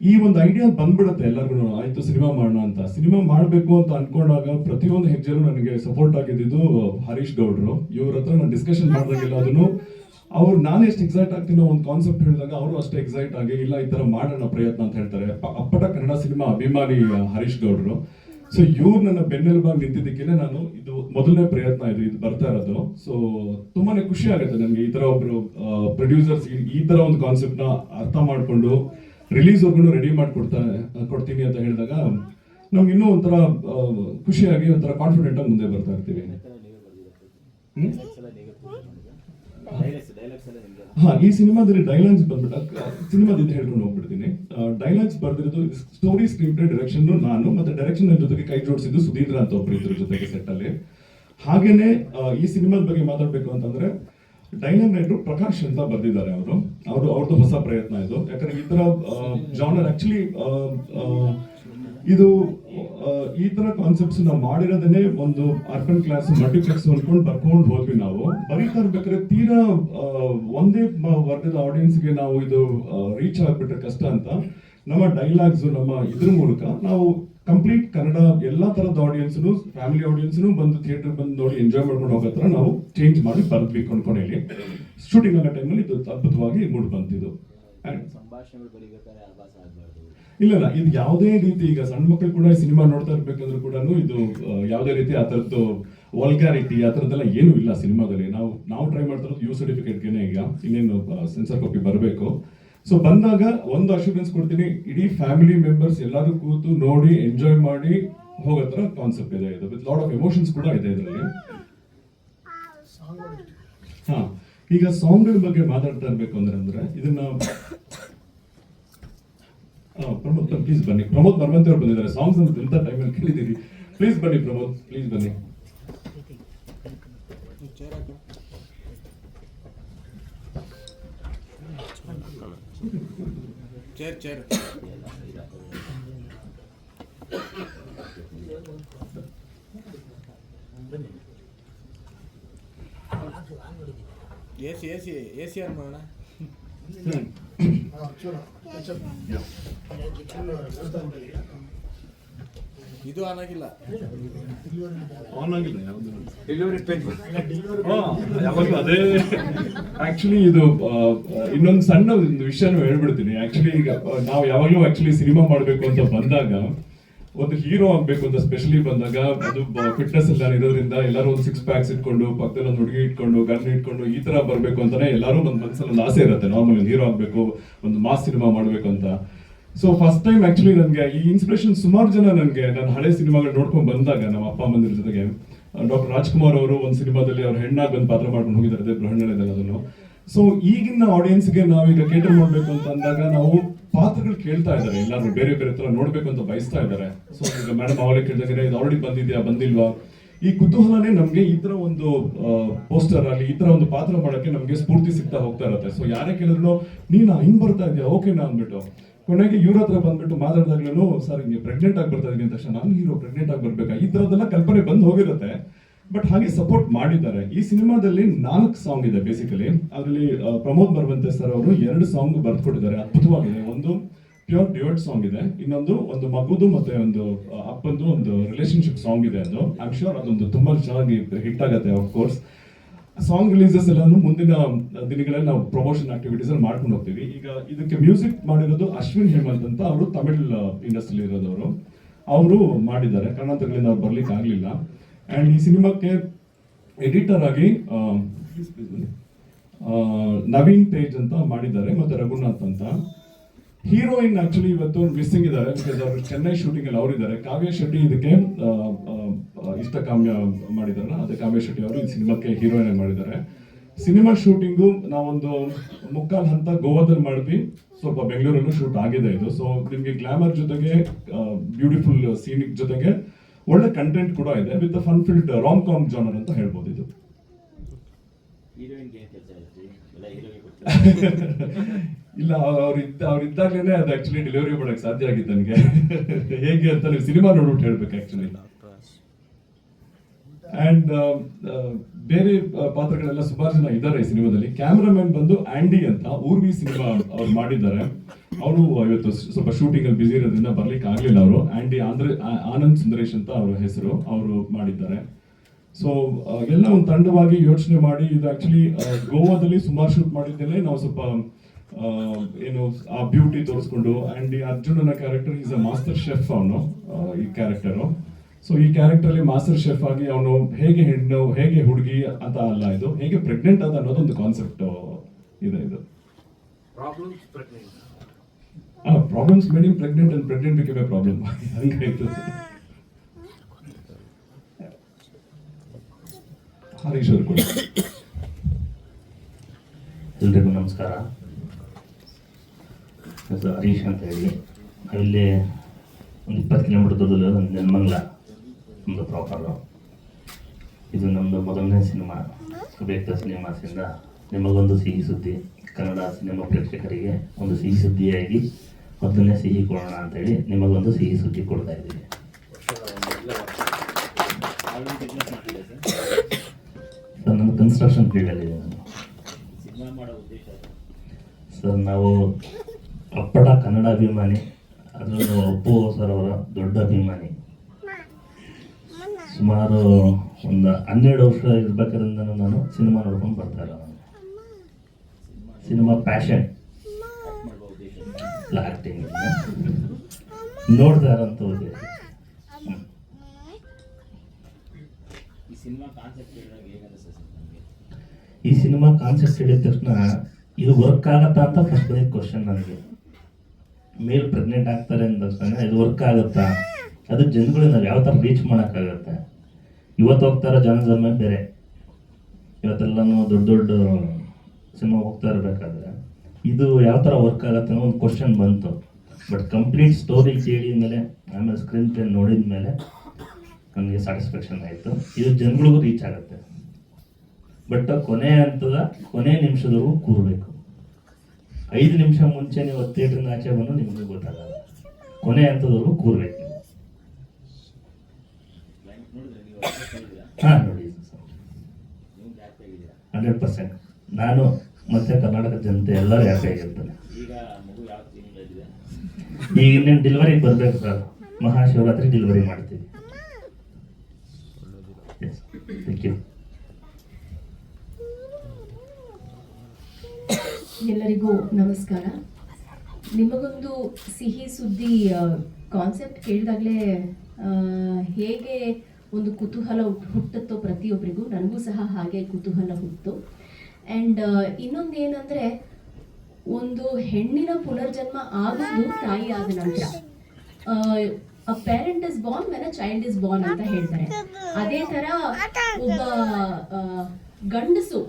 ಈ ಒಂದು ಐಡಿಯಾ ಬಂದ್ಬಿಡುತ್ತೆ ಎಲ್ಲರಿಗೂ ಆಯಿತು ಸಿನಿಮಾ ಮಾಡೋಣ ಅಂತ. ಸಿನಿಮಾ ಮಾಡಬೇಕು ಅಂತ ಅನ್ಕೊಂಡಾಗ ಪ್ರತಿಯೊಂದು ಹೆಜ್ಜೆಲೂ ನನಗೆ ಸಪೋರ್ಟ್ ಆಗಿದ್ದು, ಹರೀಶ್ ಗೌಡ್ರು. ಇವ್ರ ಹತ್ರ ನಾನು ಡಿಸ್ಕಷನ್ ಮಾಡಿದಾಗೆಲ್ಲ ಅದನ್ನು. ಅವ್ರು ನಾನು ಎಷ್ಟು ಎಕ್ಸೈಟ್ ಆಗ್ತೀನೋ ಒಂದು ಕಾನ್ಸೆಪ್ಟ್ ಹೇಳಿದಾಗ ಅವರು ಅಷ್ಟೇ ಎಕ್ಸೈಟ್ ಆಗಿ, ಇಲ್ಲ ಈ ಥರ ಮಾಡೋಣ ಪ್ರಯತ್ನ ಅಂತ ಹೇಳ್ತಾರೆ. ಅಪ್ಪಟ ಕನ್ನಡ ಸಿನಿಮಾ ಅಭಿಮಾನಿ ಹರೀಶ್ ಗೌಡ್ರು. ಸೊ ಇವ್ರು ನನ್ನ ಬೆನ್ನೆಲುಬಾಗಿ ನಿಂತಿದ್ದಕ್ಕೆ ನಾನು ಇದು ಮೊದಲನೇ ಪ್ರಯತ್ನ ಇದು ಇದು ಬರ್ತಾ ಇರೋದು. ಸೊ ತುಂಬಾನೇ ಖುಷಿ ಆಗುತ್ತೆ ನನಗೆ ಈ ತರ ಒಬ್ರು ಪ್ರೊಡ್ಯೂಸರ್ಸ್ ಈ ತರ ಒಂದು ಕಾನ್ಸೆಪ್ಟ್ನ ಅರ್ಥ ಮಾಡ್ಕೊಂಡು ರಿಲೀಸ್ ವರ್ಗು ರೆಡಿ ಮಾಡ್ಕೊಡ್ತಾ ಕೊಡ್ತೀನಿ ಅಂತ ಹೇಳಿದಾಗ ನಮ್ಗೆ ಇನ್ನೂ ಒಂಥರ ಖುಷಿಯಾಗಿ ಒಂಥರ ಕಾನ್ಫಿಡೆಂಟ್ ಆಗಿ ಮುಂದೆ ಬರ್ತಾ ಇರ್ತೀವಿ. ಹಾ, ಈ ಸಿನಿಮಾದಲ್ಲಿ ಡೈಲಾಗ್ಸ್ ಬಂದ್ಬಿಟ್ಟು ಸಿನಿಮಾದಿಂದ ಹೇಳ್ಕೊಂಡು ಹೋಗ್ಬಿಡ್ತೀನಿ. ಡೈಲಾಗ್ಸ್ ಬರ್ದಿರೋದು ಸ್ಟೋರಿ ಸ್ಕ್ರೀನ್ ಪ್ಲೇ ಡೈರೆಕ್ಷನ್ ನಾನು, ಮತ್ತೆ ಡೈರೆಕ್ಷನ್ ಜೊತೆಗೆ ಕೈ ಜೋಡಿಸಿದ್ದು ಸುಧೀಂದ್ರ ಅಂತ ಒಬ್ಬರು ಇದ್ರ ಜೊತೆಗೆ ಸೆಟ್ ಅಲ್ಲಿ. ಹಾಗೇನೆ ಈ ಸಿನಿಮಾದ ಬಗ್ಗೆ ಮಾತಾಡ್ಬೇಕು ಅಂತಂದ್ರೆ ಡೈಲಾಗ್ ರೈಟರ್ ಪ್ರಕಾಶ್ ಅಂತ ಬರ್ದಿದ್ದಾರೆ ಅವರು. ಅವರು ಅವ್ರದ್ದು ಹೊಸ ಪ್ರಯತ್ನ ಇದು. ಯಾಕಂದ್ರೆ ಈ ತರ ಜಾನರ್ ಆಕ್ಚುಲಿ ಇದು ಈ ತರ ಕಾನ್ಸೆಪ್ಟ್ಸ್ ನಾವು ಮಾಡಿರೋದನ್ನೇ ಒಂದು ಅರ್ಬನ್ ಕ್ಲಾಸ್ ಮಲ್ಟಿಪ್ಲೆಕ್ಸ್ ಅನ್ಕೊಂಡು ಬರ್ಕೊಂಡು ಹೋದ್ವಿ ನಾವು. ಬರೀತಾ ಇರ್ಬೇಕಾದ್ರೆ ತೀರಾ ಒಂದೇ ವರ್ಗದ ಆಡಿಯನ್ಸ್ಗೆ ನಾವು ಇದು ರೀಚ್ ಆಗ್ಬಿಟ್ರೆ ಕಷ್ಟ ಅಂತ. ನಮ್ಮ ಡೈಲಾಗ್ಸ್ ನಮ್ಮ ಇದ್ರ ಮೂಲಕ ನಾವು ಕಂಪ್ಲೀಟ್ ಕನ್ನಡ ಎಲ್ಲಾ ತರದ ಆಡಿಯನ್ಸ್ನು ಫ್ಯಾಮಿಲಿ ಆಡಿಯನ್ಸ್ನು ಬಂದು ಥಿಯೇಟರ್ ಬಂದು ನೋಡಿ ಎಂಜಾಯ್ ಮಾಡ್ಕೊಂಡು ಹೋಗೋ ಥರ ನಾವು ಚೇಂಜ್ ಮಾಡಿ ಬರ್ದ್ವಿ ಕೊಂಡ್ಕೊಂಡು ಶೂಟಿಂಗ್ ಆಗೋ ಟೈಮಲ್ಲಿ ಇದು ಅದ್ಭುತವಾಗಿ ಮೂಡ್ ಬಂತಿದ್ದು ಸಂಭಾಷಣೆಗಳು ಬರೀಬೇಕಾದ್ರೆ ಆಗಬಾರ್ದು. ಇಲ್ಲ ಇಲ್ಲ ಇದು ಯಾವುದೇ ರೀತಿ ಈಗ ಸಣ್ಣ ಮಕ್ಕಳು ಕೂಡ ಸಿನಿಮಾ ನೋಡ್ತಾ ಇರ್ಬೇಕಂದ್ರೂ ಕೂಡ ಇದು ಯಾವುದೇ ರೀತಿ ಆ ಥರದ್ದು ವಲ್ಗಾರಿಟಿ ಆ ಥರದ್ದೆಲ್ಲ ಏನೂ ಇಲ್ಲ ಸಿನಿಮಾದಲ್ಲಿ. ನಾವು ನಾವು ಟ್ರೈ ಮಾಡ್ತಾ ಇರೋದು ಯು ಸರ್ಟಿಫಿಕೇಟ್ಗೆನೆ ಈಗ. ಇನ್ನೇನು ಸೆನ್ಸರ್ ಕಾಪಿ ಬರಬೇಕು. ಸೊ ಬಂದಾಗ ಒಂದು ಅಶ್ಯೂರೆನ್ಸ್ ಕೊಡ್ತೀನಿ ಇಡೀ ಫ್ಯಾಮಿಲಿ ಮೆಂಬರ್ಸ್ ಎಲ್ಲರೂ ಕೂತು ನೋಡಿ ಎಂಜಾಯ್ ಮಾಡಿ ಹೋಗೋ ಥರ ಕಾನ್ಸೆಪ್ಟ್ ಇದೆ ಇದು. ವಿತ್ ಲಾಟ್ ಆಫ್ ಎಮೋಷನ್ಸ್ ಕೂಡ ಇದೆ ಇದರಲ್ಲಿ. ಹಾ. ಈಗ ಸಾಂಗ್ಗಳ ಬಗ್ಗೆ ಮಾತಾಡ್ತಾ ಇರಬೇಕು ಅಂದ್ರೆ ಅಂದ್ರೆ ಇದನ್ನ ಪ್ರಮೋದ್ ಪ್ಲೀಸ್ ಬನ್ನಿ. ಪ್ರಮೋದ್ ಬರ್ಮಂತಿ ಅವ್ರು ಬಂದಿದ್ದಾರೆ. ಸಾಂಗ್ಸ್ ಅಂತ ಎಂತ ಟೈಮಲ್ಲಿ ಕೇಳಿದ್ದೀರಿ ಪ್ಲೀಸ್ ಬನ್ನಿ ಪ್ರಮೋದ್ ಪ್ಲೀಸ್ ಬನ್ನಿ. Chair chair A C A C ಇದು ಆನ್ ಆಗಿಲ್ಲ. ಆನ್ ಆಗಿಲ್ಲ ಯಾವ್ದು? ಡೆಲಿವರಿ ಪೇಜ್ ಯಾವಾಗಲೂ ಅದೇ. ಆಕ್ಚುಲಿ ಇದು ಇನ್ನೊಂದು ಸಣ್ಣ ಒಂದು ವಿಷಯನೂ ಹೇಳ್ಬಿಡ್ತೀನಿ. ಆಕ್ಚುಲಿ ಈಗ ನಾವು ಯಾವಾಗಲೂ ಆಕ್ಚುಲಿ ಸಿನಿಮಾ ಮಾಡಬೇಕು ಅಂತ ಬಂದಾಗ ಒಂದು ಹೀರೋ ಆಗ್ಬೇಕು ಅಂತ ಸ್ಪೆಷಲಿ ಬಂದಾಗ ಅದು ಫಿಟ್ನೆಸ್ ಎಲ್ಲ ಇರೋದ್ರಿಂದ ಎಲ್ಲರೂ ಒಂದು ಸಿಕ್ಸ್ ಪ್ಯಾಕ್ಸ್ ಇಟ್ಕೊಂಡು, ಪಕ್ಕದಲ್ಲಿ ಒಂದು ಹುಡುಗಿ ಇಟ್ಕೊಂಡು ಗನ್ ಇಟ್ಕೊಂಡು ಈ ತರ ಬರ್ಬೇಕು ಅಂತಾನೆ ಎಲ್ಲರೂ ಒಂದು ಮನಸ್ಸಲ್ಲಿ ಒಂದು ಆಸೆ ಇರುತ್ತೆ. ನಾರ್ಮಲ್ ಒಂದು ಹೀರೋ ಆಗ್ಬೇಕು, ಒಂದು ಮಾಸ್ ಸಿನಿಮಾ ಮಾಡ್ಬೇಕು ಅಂತ. ಸೊ ಫಸ್ಟ್ ಟೈಮ್ ಆಕ್ಚುಲಿ ನನಗೆ ಈ ಇನ್ಸ್ಪಿರೇಷನ್ ಸುಮಾರು ಜನ ನನಗೆ ನಾನು ಹಳೆ ಸಿನಿಮಾಗಳು ನೋಡ್ಕೊಂಡು ಬಂದಾಗ ನಮ್ಮ ಅಪ್ಪ ಅಮ್ಮಂದಿರ ಜೊತೆಗೆ ಡಾಕ್ಟರ್ ರಾಜ್ಕುಮಾರ್ ಅವರು ಒಂದು ಸಿನಿಮಾದಲ್ಲಿ ಅವ್ರ ಹೆಣ್ಣಾಗಿ ಒಂದು ಪಾತ್ರ ಮಾಡ್ಕೊಂಡು ಹೋಗಿದ್ದಾರೆ ಅದೇ ಬೃಹಣ್ಣದಲ್ಲಿ ಅದನ್ನು ಸೊ ಈಗಿನ ಆಡಿಯನ್ಸ್ಗೆ ನಾವೀಗ ಕೇಟರ್ ಮಾಡಬೇಕು ಅಂತ ಅಂದಾಗ ನಾವು ಪಾತ್ರಗಳು ಕೇಳ್ತಾ ಇದ್ದಾರೆ ಎಲ್ಲಾರು ಬೇರೆ ಬೇರೆ ತರ ನೋಡ್ಬೇಕು ಅಂತ ಬಯಸ್ತಾ ಇದ್ದಾರೆ. ಸೊ ಈಗ ಮೇಡಮ್ ಅವಳೇ ಕೇಳಿದಾಗ ಇದು ಆಲ್ರೆಡಿ ಬಂದಿದ್ಯಾ, ಬಂದಿಲ್ವಾ? ಈ ಕುತೂಹಲನೇ ನಮ್ಗೆ ಈ ತರ ಒಂದು ಪೋಸ್ಟರ್ ಅಲ್ಲಿ ಈ ತರ ಒಂದು ಪಾತ್ರ ಮಾಡಕ್ಕೆ ನಮ್ಗೆ ಸ್ಫೂರ್ತಿ ಸಿಗ್ತಾ ಹೋಗ್ತಾ ಇರುತ್ತೆ. ಸೊ ಯಾರೇ ಕೇಳಿದ್ರು, ನೀನಾ ಹಿಂಗ್ ಬರ್ತಾ ಇದೆಯಾ ಓಕೆನಾ ಅಂದ್ಬಿಟ್ಟು. ಕೊನೆಗೆ ಇವ್ರ ಹತ್ರ ಬಂದ್ಬಿಟ್ಟು ಮಾತಾಡಿದಾಗ್ಲೂ, ಸರ್, ಹಿಂಗೆ ಪ್ರೆಗ್ನೆಂಟ್ ಆಗಿ ಬರ್ತಾ ಇದೀನಿ ಅಂತ ತಕ್ಷಣ, ನಾನು ಹೀರೋ ಪ್ರೆಗ್ನೆಂಟ್ ಆಗಿ ಬರ್ಬೇಕಾ? ಈ ತರದೆಲ್ಲ ಕಲ್ಪನೆ ಬಂದು ಹೋಗಿರುತ್ತೆ. ಬಟ್ ಹಾಗೆ ಸಪೋರ್ಟ್ ಮಾಡಿದ್ದಾರೆ. ಈ ಸಿನಿಮಾದಲ್ಲಿ ನಾಲ್ಕು ಸಾಂಗ್ ಇದೆ ಬೇಸಿಕಲಿ ಅದರಲ್ಲಿ ಪ್ರಮೋದ್ ಬರವಂತೆ ಸರ್ ಅವರು ಎರಡು ಸಾಂಗ್ ಬರ್ಕೊಟ್ಟಿದ್ದಾರೆ ಅದ್ಭುತವಾಗಿದೆ. ಒಂದು ಪ್ಯೂರ್ ಡ್ಯೂಯಟ್ ಸಾಂಗ್ ಇದೆ, ಇನ್ನೊಂದು ಒಂದು ಮಗುದು ಮತ್ತೆ ಒಂದು ಅಪ್ಪಂದು ಒಂದು ರಿಲೇಶನ್ಶಿಪ್ ಸಾಂಗ್ ಇದೆ ಅದು. ಐಮ್ ಶೋರ್ ಅದೊಂದು ತುಂಬಾ ಚೆನ್ನಾಗಿ ಹಿಟ್ ಆಗುತ್ತೆ ಆಫ್ ಕೋರ್ಸ್ ಸಾಂಗ್ ರಿಲೀಸಸ್ ಎಲ್ಲಾನು ಮುಂದಿನ ದಿನಗಳಲ್ಲಿ ನಾವು ಪ್ರಮೋಷನ್ ಆಕ್ಟಿವಿಟೀಸ್ ಅಲ್ಲಿ ಮಾಡ್ಕೊಂಡು ಹೋಗ್ತೀವಿ. ಈಗ ಇದಕ್ಕೆ ಮ್ಯೂಸಿಕ್ ಮಾಡಿರೋದು ಅಶ್ವಿನ್ ಹೇಮಂತ್ ಅಂತ ಅವರು ತಮಿಳ್ ಇಂಡಸ್ಟ್ರಿ ಇರೋದವರು. ಅವರು ಮಾಡಿದ್ದಾರೆ. ಕರ್ನಾಟಕಗಳಿಂದ ಅವ್ರು ಬರ್ಲಿಕ್ಕೆ ಆಗ್ಲಿಲ್ಲ ಅಂಡ್ ಈ ಸಿನಿಮಾಕ್ಕೆ ಎಡಿಟರ್ ಆಗಿ ನವೀನ್ ತೇಜ್ ಅಂತ ಮಾಡಿದ್ದಾರೆ, ಮತ್ತು ರಘುನಾಥ್ ಅಂತ. ಹೀರೋಯಿನ್ ಆಕ್ಚುಲಿ ಇವತ್ತು ಮಿಸ್ಸಿಂಗ್ ಇದ್ದಾರೆ ಬಿಕಾಸ್ ಅವರು ಚೆನ್ನೈ ಶೂಟಿಂಗ್ ಅಲ್ಲಿ ಅವರಿದ್ದಾರೆ. ಕಾವ್ಯ ಶೆಟ್ಟಿ ಇದಕ್ಕೆ ಇಷ್ಟ ಕಾಮ್ಯ ಮಾಡಿದಾರಲ್ಲ ಅದೇ ಕಾವ್ಯ ಶೆಟ್ಟಿ ಅವರು ಈ ಸಿನಿಮಾಕ್ಕೆ ಹೀರೋಯಿನ್ ಮಾಡಿದ್ದಾರೆ. ಸಿನಿಮಾ ಶೂಟಿಂಗು ನಾವೊಂದು ಮುಕ್ಕಾಲು ಹಂತ ಗೋವಾದಲ್ಲಿ ಮಾಡಿದ್ವಿ. ಸ್ವಲ್ಪ ಬೆಂಗಳೂರಲ್ಲೂ ಶೂಟ್ ಆಗಿದೆ ಇದು. ಸೊ ನಿಮಗೆ ಗ್ಲಾಮರ್ ಜೊತೆಗೆ ಬ್ಯೂಟಿಫುಲ್ ಸೀನಿಕ್ ಜೊತೆಗೆ ಒಳ್ಳೆ ಕಂಟೆಂಟ್ ಕೂಡ ಇದೆ with fun filled rom com genre ಅಂತ ಹೇಳ್ಬೋದು ಇದು. ಇಲ್ಲ ಅವ್ರು ಇದ್ದ ಅವ್ರು ಇದ್ದಾಗಲೇ ಅದು ಆಕ್ಚುಲಿ ಡೆಲಿವರಿ ಮಾಡೋಕೆ ಸಾಧ್ಯ ಆಗಿತ್ತು ನನಗೆ. ಹೇಗೆ ಅಂತ ನೀವು ಸಿನಿಮಾ ನೋಡ್ಬಿಟ್ಟು ಹೇಳ್ಬೇಕು ಆಕ್ಚುಲಿ ಅಂಡ್ ಬೇರೆ ಪಾತ್ರಗಳೆಲ್ಲ ಸುಮಾರು ಜನ ಇದ್ದಾರೆ ಈ ಸಿನಿಮಾದಲ್ಲಿ. ಕ್ಯಾಮ್ರಾಮನ್ ಬಂದು ಆಂಡಿ ಅಂತ ಊರ್ವಿ ಸಿನಿಮಾ ಅವ್ರು ಮಾಡಿದ್ದಾರೆ. ಅವರು ಇವತ್ತು ಸ್ವಲ್ಪ ಶೂಟಿಂಗ್ ಅಲ್ಲಿ ಬಿಸಿ ಇರೋದ್ರಿಂದ ಬರ್ಲಿಕ್ಕೆ ಆಗ್ಲಿಲ್ಲ ಅವರು. ಆ್ಯಂಡ್ ಆಂಧ್ರ ಆನಂದ್ ಸುಂದರೇಶ್ ಅಂತ ಅವರ ಹೆಸರು. ಅವರು ಮಾಡಿದ್ದಾರೆ. ಸೊ ಎಲ್ಲ ಒಂದು ತಂಡವಾಗಿ ಯೋಚನೆ ಮಾಡಿ, ಇದು ಆಕ್ಚುಲಿ ಗೋವಾದಲ್ಲಿ ಸುಮಾರು ಶೂಟ್ ಮಾಡಿದ್ದೇನೆ ನಾವು ಸ್ವಲ್ಪ ಏನು, ಆ ಬ್ಯೂಟಿ ತೋರಿಸ್ಕೊಂಡು ಆ್ಯಂಡ್ ಈ ಅರ್ಜುನನ character is a master chef ಅವನು ಈ ಕ್ಯಾರೆಕ್ಟರು ಸೊ ಈ ಕ್ಯಾರೆಕ್ಟರಲ್ಲಿ ಮಾಸ್ಟರ್ ಶೆಫ್ ಆಗಿ ಅವನು ಹೇಗೆ ಹೆಣ್ಣು, ಹೇಗೆ ಹುಡುಗಿ ಅಂತ ಅಲ್ಲ ಇದು, ಹೇಗೆ ಪ್ರೆಗ್ನೆಂಟ್ ಅನ್ನೋದು ಅನ್ನೋದೊಂದು ಕಾನ್ಸೆಪ್ಟ್ ಇದೆ ಇದು. Problems making pregnant and pregnant become a problem ಹಂಗಾಯ್ತು Harish ಅವರು ಕೂಡ. ಎಲ್ರಿಗೂ ನಮಸ್ಕಾರ. ಹೆಸರು ಹರೀಶ್ ಅಂತ ಹೇಳಿ. ಇಲ್ಲಿ ಒಂದು ಇಪ್ಪತ್ತು ಕಿಲೋಮೀಟರ್ ದೂರದಲ್ಲಿ ಒಂದು ನೆನ್ಮಂಗ್ಲ ನಮ್ಮದು ಪ್ರಾಪರು ಇದು ನಮ್ಮದು ಮೊದಲನೇ ಸಿನಿಮಾ ಸುಬೇಕ್ತ ಸಿನಿಮಾಸಿಂದ ನಿಮಗೊಂದು ಸಿಹಿ ಸುದ್ದಿ. ಕನ್ನಡ ಸಿನಿಮಾ ಪ್ರೇಕ್ಷಕರಿಗೆ ಒಂದು ಸಿಹಿ ಸುದ್ದಿಯಾಗಿ ಮೊದಲನೇ ಸಿಹಿ ಕೊಡೋಣ ಅಂತೇಳಿ ನಿಮಗೊಂದು ಸಿಹಿ ಸುದ್ದಿ ಕೊಡ್ತಾ ಇದ್ದೀವಿ. ಸರ್ ನಾನು ಕನ್ಸ್ಟ್ರಕ್ಷನ್ ಫೀಲ್ಡಲ್ಲಿದೆ ನಾನು ಸಿನಿಮಾ ಮಾಡೋ ಉದ್ದೇಶ ಸರ್, ನಾವು ಅಪ್ಪಟ ಕನ್ನಡ ಅಭಿಮಾನಿ, ಅದರಲ್ಲಿ ಅಪ್ಪು ಸರ್ ಅವರ ದೊಡ್ಡ ಅಭಿಮಾನಿ. ಸುಮಾರು ಒಂದು ಹನ್ನೆರಡು ವರ್ಷ ಇರ್ಬೇಕಾದ್ರಿಂದ ನಾನು ಸಿನಿಮಾ ನೋಡ್ಕೊಂಡು ಬರ್ತಾ ಇರೋ ಸಿನಿಮಾ ಪ್ಯಾಷನ್ ಆಕ್ಟ್ ಮಾಡುವ ಉದ್ದೇಶ ಇಲ್ಲ ಆ್ಯಕ್ಟಿಂಗ್ ನೋಡ್ತಾ ಇರೋಂಥ ಉದ್ದೇಶ ಹ್ಮ್. ಈ ಸಿನಿಮಾ ಕಾನ್ಸೆಪ್ಟ್ ಹೇಳಿದಾಗ ಹೇಗೆ ಅನಿಸ್ತದೆ ನೋಡ್ದಾರಂತ ನಮಗೆ? ಈ ಸಿನಿಮಾ ಕಾನ್ಸೆಪ್ಟ್ ಹೇಳಿದ ತಕ್ಷಣ ಇದು ವರ್ಕ್ ಆಗತ್ತಾ ಅಂತ ಫಸ್ಟ್ ಬಂದಿದ್ದ ಕ್ವಶನ್ ನನಗೆ. ಮೇಲ್ ಪ್ರೆಗ್ನೆಂಟ್ ಆಗ್ತಾರೆ ಅಂದ ತಕ್ಷಣ ಇದು ವರ್ಕ್ ಆಗುತ್ತಾ? ಅದು ಜನಗಳಿಗೆ ನಾವು ಯಾವ ಥರ ರೀಚ್ ಮಾಡೋಕ್ಕಾಗತ್ತೆ? ಇವತ್ತು ಹೋಗ್ತಾರ ಜನ ಜನ್ಮೇ ಬೇರೆ. ಇವತ್ತೆಲ್ಲನೂ ದೊಡ್ಡ ದೊಡ್ಡ ಸಿನಿಮಾ ಹೋಗ್ತಾ ಇರಬೇಕಾದ್ರೆ. ಇದು ಯಾವ ಥರ ವರ್ಕ್ ಆಗುತ್ತೆ ಅನ್ನೋ ಒಂದು ಕ್ವಶನ್ ಬಂತು. ಬಟ್ ಕಂಪ್ಲೀಟ್ ಸ್ಟೋರಿ ಕೇಳಿದ ಮೇಲೆ, ಆಮೇಲೆ ಸ್ಕ್ರೀನ್ ಪ್ಲೇ ನೋಡಿದ ಮೇಲೆ ನನಗೆ ಸ್ಯಾಟಿಸ್ಫ್ಯಾಕ್ಷನ್ ಆಯಿತು. ಇದು ಜನಗಳಿಗೂ ರೀಚ್ ಆಗುತ್ತೆ. ಬಟ್ ಕೊನೆ ಹಂತದ, ಕೊನೆ ನಿಮಿಷದವರೆಗೂ ಕೂರಬೇಕು. ಐದು ನಿಮಿಷ ಮುಂಚೆ ನೀವು ಥಿಯೇಟ್ರಿಂದ ಆಚೆ ಬಂದು ನಿಮಗೆ ಗೊತ್ತಾಗಲ್ಲ. ಕೊನೆ ಹಂತದವರೆಗೂ ಕೂರಬೇಕು ಹಾಂ, ನೋಡಿ. ಹಂಡ್ರೆಡ್ ಪರ್ಸೆಂಟ್ ನಾನು ಮತ್ತೆ ಕರ್ನಾಟಕ ಜನತೆ ಎಲ್ಲರೂ ಹ್ಯಾಪಿ ಆಗಿರ್ತಾರೆ ಈಗ ಇನ್ನೇನು ಡೆಲಿವರಿಗೆ ಬರಬೇಕು ಸರ್? ಮಹಾಶಿವರಾತ್ರಿ ಡೆಲಿವರಿ ಮಾಡ್ತೀವಿ. ಥ್ಯಾಂಕ್ ಯು ಎಲ್ಲರಿಗೂ ನಮಸ್ಕಾರ. ನಿಮಗೊಂದು ಸಿಹಿ ಸುದ್ದಿ ಕಾನ್ಸೆಪ್ಟ್ ಕೇಳಿದಾಗಲೇ ಹೇಗೆ ಒಂದು ಕುತೂಹಲ ಹುಟ್- ಹುಟ್ಟುತ್ತೋ ಪ್ರತಿಯೊಬ್ಬರಿಗೂ ನನಗೂ ಸಹ ಹಾಗೆ ಕುತೂಹಲ ಹುಟ್ಟಿತು ಆ್ಯಂಡ್ ಇನ್ನೊಂದು ಏನಂದ್ರೆ ಒಂದು ಹೆಣ್ಣಿನ ಪುನರ್ಜನ್ಮ ಆಗೋದು ತಾಯಿ ಆದ ನಂತರ a parent is born when a child is born ಅಂತ ಹೇಳ್ತಾರೆ. ಅದೇ ತರ ಒಬ್ಬ ಗಂಡಸು,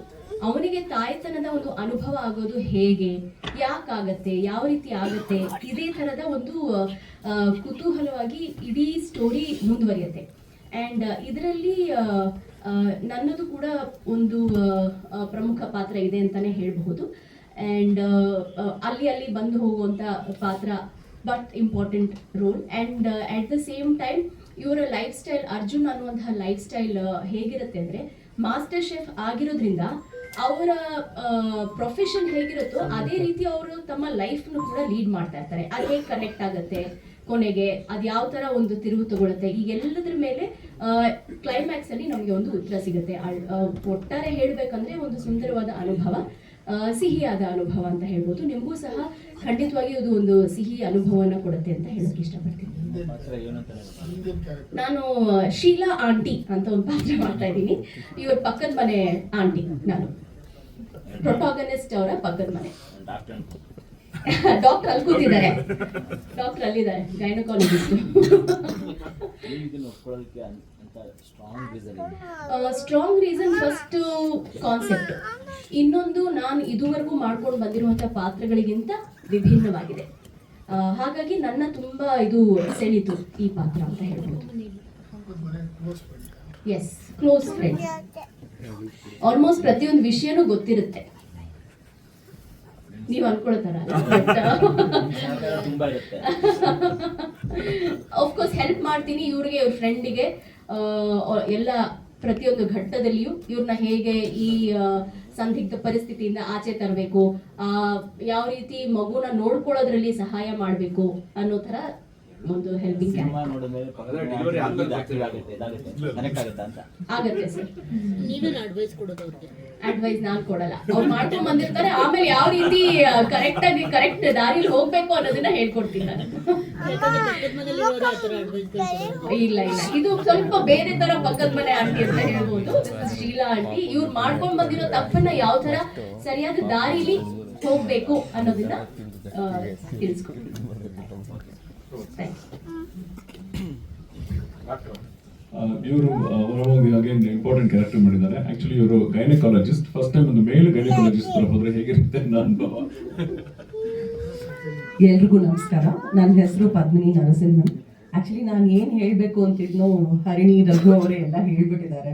ಅವನಿಗೆ ತಾಯ್ತನದ ಒಂದು ಅನುಭವ ಆಗೋದು ಹೇಗೆ, ಯಾಕಾಗತ್ತೆ, ಯಾವ ರೀತಿ ಆಗತ್ತೆ, ಇದೇ ತರದ ಒಂದು ಕುತೂಹಲವಾಗಿ ಇಡೀ ಸ್ಟೋರಿ ಮುಂದುವರಿಯುತ್ತೆ. ಆ್ಯಂಡ್ ಇದರಲ್ಲಿ ನನ್ನದು ಕೂಡ ಒಂದು ಪ್ರಮುಖ ಪಾತ್ರ ಇದೆ ಅಂತಲೇ ಹೇಳಬಹುದು. ಆ್ಯಂಡ್ ಅಲ್ಲಿ ಅಲ್ಲಿ ಬಂದು ಹೋಗುವಂಥ ಪಾತ್ರ but important role and at the same time ಇವರ ಲೈಫ್ ಸ್ಟೈಲ್ ಅರ್ಜುನ್ ಅನ್ನುವಂತಹ ಲೈಫ್ ಸ್ಟೈಲ್ ಹೇಗಿರುತ್ತೆ ಅಂದರೆ ಮಾಸ್ಟರ್ ಶೆಫ್ ಆಗಿರೋದ್ರಿಂದ ಅವರ ಪ್ರೊಫೆಷನ್ ಹೇಗಿರುತ್ತೋ ಅದೇ ರೀತಿ ಅವರು ತಮ್ಮ ಲೈಫ್ನು ಕೂಡ ಲೀಡ್ ಮಾಡ್ತಾ ಇರ್ತಾರೆ. ಅದು ಹೇಗೆ ಕನೆಕ್ಟ್ ಆಗುತ್ತೆ. ಕೊನೆಗೆ ಅದು ಯಾವ ಥರ ಒಂದು ತಿರುವು ತಗೊಳುತ್ತೆ? ಎಲ್ಲದರ ಮೇಲೆ ಕ್ಲೈಮ್ಯಾಕ್ಸ್ ಅಲ್ಲಿ ನಮಗೆ ಒಂದು ಉತ್ತರ ಸಿಗುತ್ತೆ. ಒಟ್ಟಾರೆ ಹೇಳಬೇಕಂದ್ರೆ ಒಂದು ಸುಂದರವಾದ ಅನುಭವ ಸಿಹಿಯಾದ ಅನುಭವ ಅಂತ ಹೇಳ್ಬೋದು. ನಿಮಗೂ ಸಹ ಖಂಡಿತವಾಗಿ ಇದು ಒಂದು ಸಿಹಿ ಅನುಭವನ ಕೊಡುತ್ತೆ ಅಂತ ಹೇಳೋಕೆ ಇಷ್ಟಪಡ್ತೀನಿ? ನಾನು, ಶೀಲಾ ಆಂಟಿ ಅಂತ ಒಂದು ಪಾತ್ರ ಮಾಡ್ತಾ ಇದ್ದೀನಿ. ಇವ್ರ ಪಕ್ಕದ ಮನೆ ಆಂಟಿ ನಾನು. ಪ್ರೊಟಾಗನಿಸ್ಟ್ ಅವರ ಪಕ್ಕದ ಮನೆ. ಡಾಕ್ಟರ್ ಅಲ್ಲಿ ಕೂತಿದ್ದಾರೆ. Doctor ಅಲ್ಲಿದ್ದಾರೆ gynaecologist strong reason first concept ಇನ್ನೊಂದು ನಾನು ಇದುವರೆಗೂ ಮಾಡ್ಕೊಂಡು ಬಂದಿರುವಂಥ ಪಾತ್ರಗಳಿಗಿಂತ ವಿಭಿನ್ನವಾಗಿದೆ. ಹಾಗಾಗಿ ನನ್ನ ತುಂಬಾ ಇದು ಸೆಳೀತು ಈ ಪಾತ್ರ ಅಂತ ಹೇಳ್ಬೋದು. ಎಸ್ ಕ್ಲೋಸ್ ಫ್ರೆಂಡ್ಸ್ ಆಲ್ಮೋಸ್ಟ್ ಪ್ರತಿಯೊಂದು ವಿಷಯನೂ ಗೊತ್ತಿರುತ್ತೆ. ನೀವು ಅನ್ಕೊಳ್ತಾರ. ಅಫ್ಕೋರ್ಸ್ ಹೆಲ್ಪ್ ಮಾಡ್ತೀನಿ ಇವ್ರಿಗೆ ಇವ್ರ ಫ್ರೆಂಡಿಗೆ ಎಲ್ಲ ಪ್ರತಿಯೊಂದು ಘಟ್ಟದಲ್ಲಿಯೂ ಇವ್ರನ್ನ ಹೇಗೆ ಈ ಸಂದಿಗ್ಧ ಪರಿಸ್ಥಿತಿಯಿಂದ ಆಚೆ ತರಬೇಕು ಯಾವ ರೀತಿ ಮಗುನ ನೋಡ್ಕೊಳ್ಳೋದ್ರಲ್ಲಿ ಸಹಾಯ ಮಾಡಬೇಕು ಅನ್ನೋ ಥರ ಒಂದು ಹೆಲ್ಪಿಂಗ್ ಆಗುತ್ತೆ ಸರ್. ನೀವೇನು ಅಡ್ವೈಸ್ ಕೊಡೋದು ಅವ್ರಿಗೆ ಅಡ್ವೈಸ್ ನಾನ್ ಕೊಡಲ್ಲ. ಅವ್ರು ಮಾಡ್ಕೊಂಡ್ ಬಂದಿರ್ತಾರೆ ಆಮೇಲೆ ಯಾವ ರೀತಿ ಕರೆಕ್ಟ್ ಆಗಿ ಕರೆಕ್ಟ್ ದಾರಿಲಿ ಹೋಗ್ಬೇಕು ಅನ್ನೋದನ್ನ ಹೇಳ್ಕೊಡ್ತೀನಿ ನಾನು. ಇಲ್ಲ ಇಲ್ಲ. ಇದು ಸ್ವಲ್ಪ ಬೇರೆ ತರ ಪಕ್ಕದ ಮನೆ ಆಂಟಿ ಅಂತ ಹೇಳ್ಬೋದು. ಶೀಲಾ ಆಂಟಿ ಇವ್ರು ಮಾಡ್ಕೊಂಡ್ ಬಂದಿರೋ ತಪ್ಪನ್ನ ಯಾವ ತರ ಸರಿಯಾದ ದಾರಿಲಿ ಹೋಗ್ಬೇಕು ಅನ್ನೋದನ್ನ ತಿಳಿಸ್ಕೊಡ್ತೀನಿ. ಇವರು ಹೊರಹೋಗಿ ಅಗೇನ್ ಇಂಪಾರ್ಟೆಂಟ್ ಕ್ಯಾರೆಕ್ಟರ್ ಮಾಡಿದ್ದಾರೆ. ಆಕ್ಚುಲಿ ಇವರು ಗೈನಕಾಲಜಿಸ್ಟ್ ಫಸ್ಟ್ ಟೈಮ್ ಒಂದು ಮೇಲ್ ಗೈನಕಾಲಜಿಸ್ಟ್ ಹೋದ್ರೆ ಹೇಗಿರುತ್ತೆ ನಾನು ಎಲ್ರಿಗೂ ನಮಸ್ಕಾರ. ನನ್ನ ಹೆಸರು ಪದ್ಮಿನಿ ನರಸಿಂಹನ್. ಆಕ್ಚುಲಿ ನಾನು ಏನು ಹೇಳಬೇಕು ಅಂತಿದ್ನೋ ಹರಿಣಿ ರಘು ಅವರೇ ಎಲ್ಲ ಹೇಳ್ಬಿಟ್ಟಿದ್ದಾರೆ.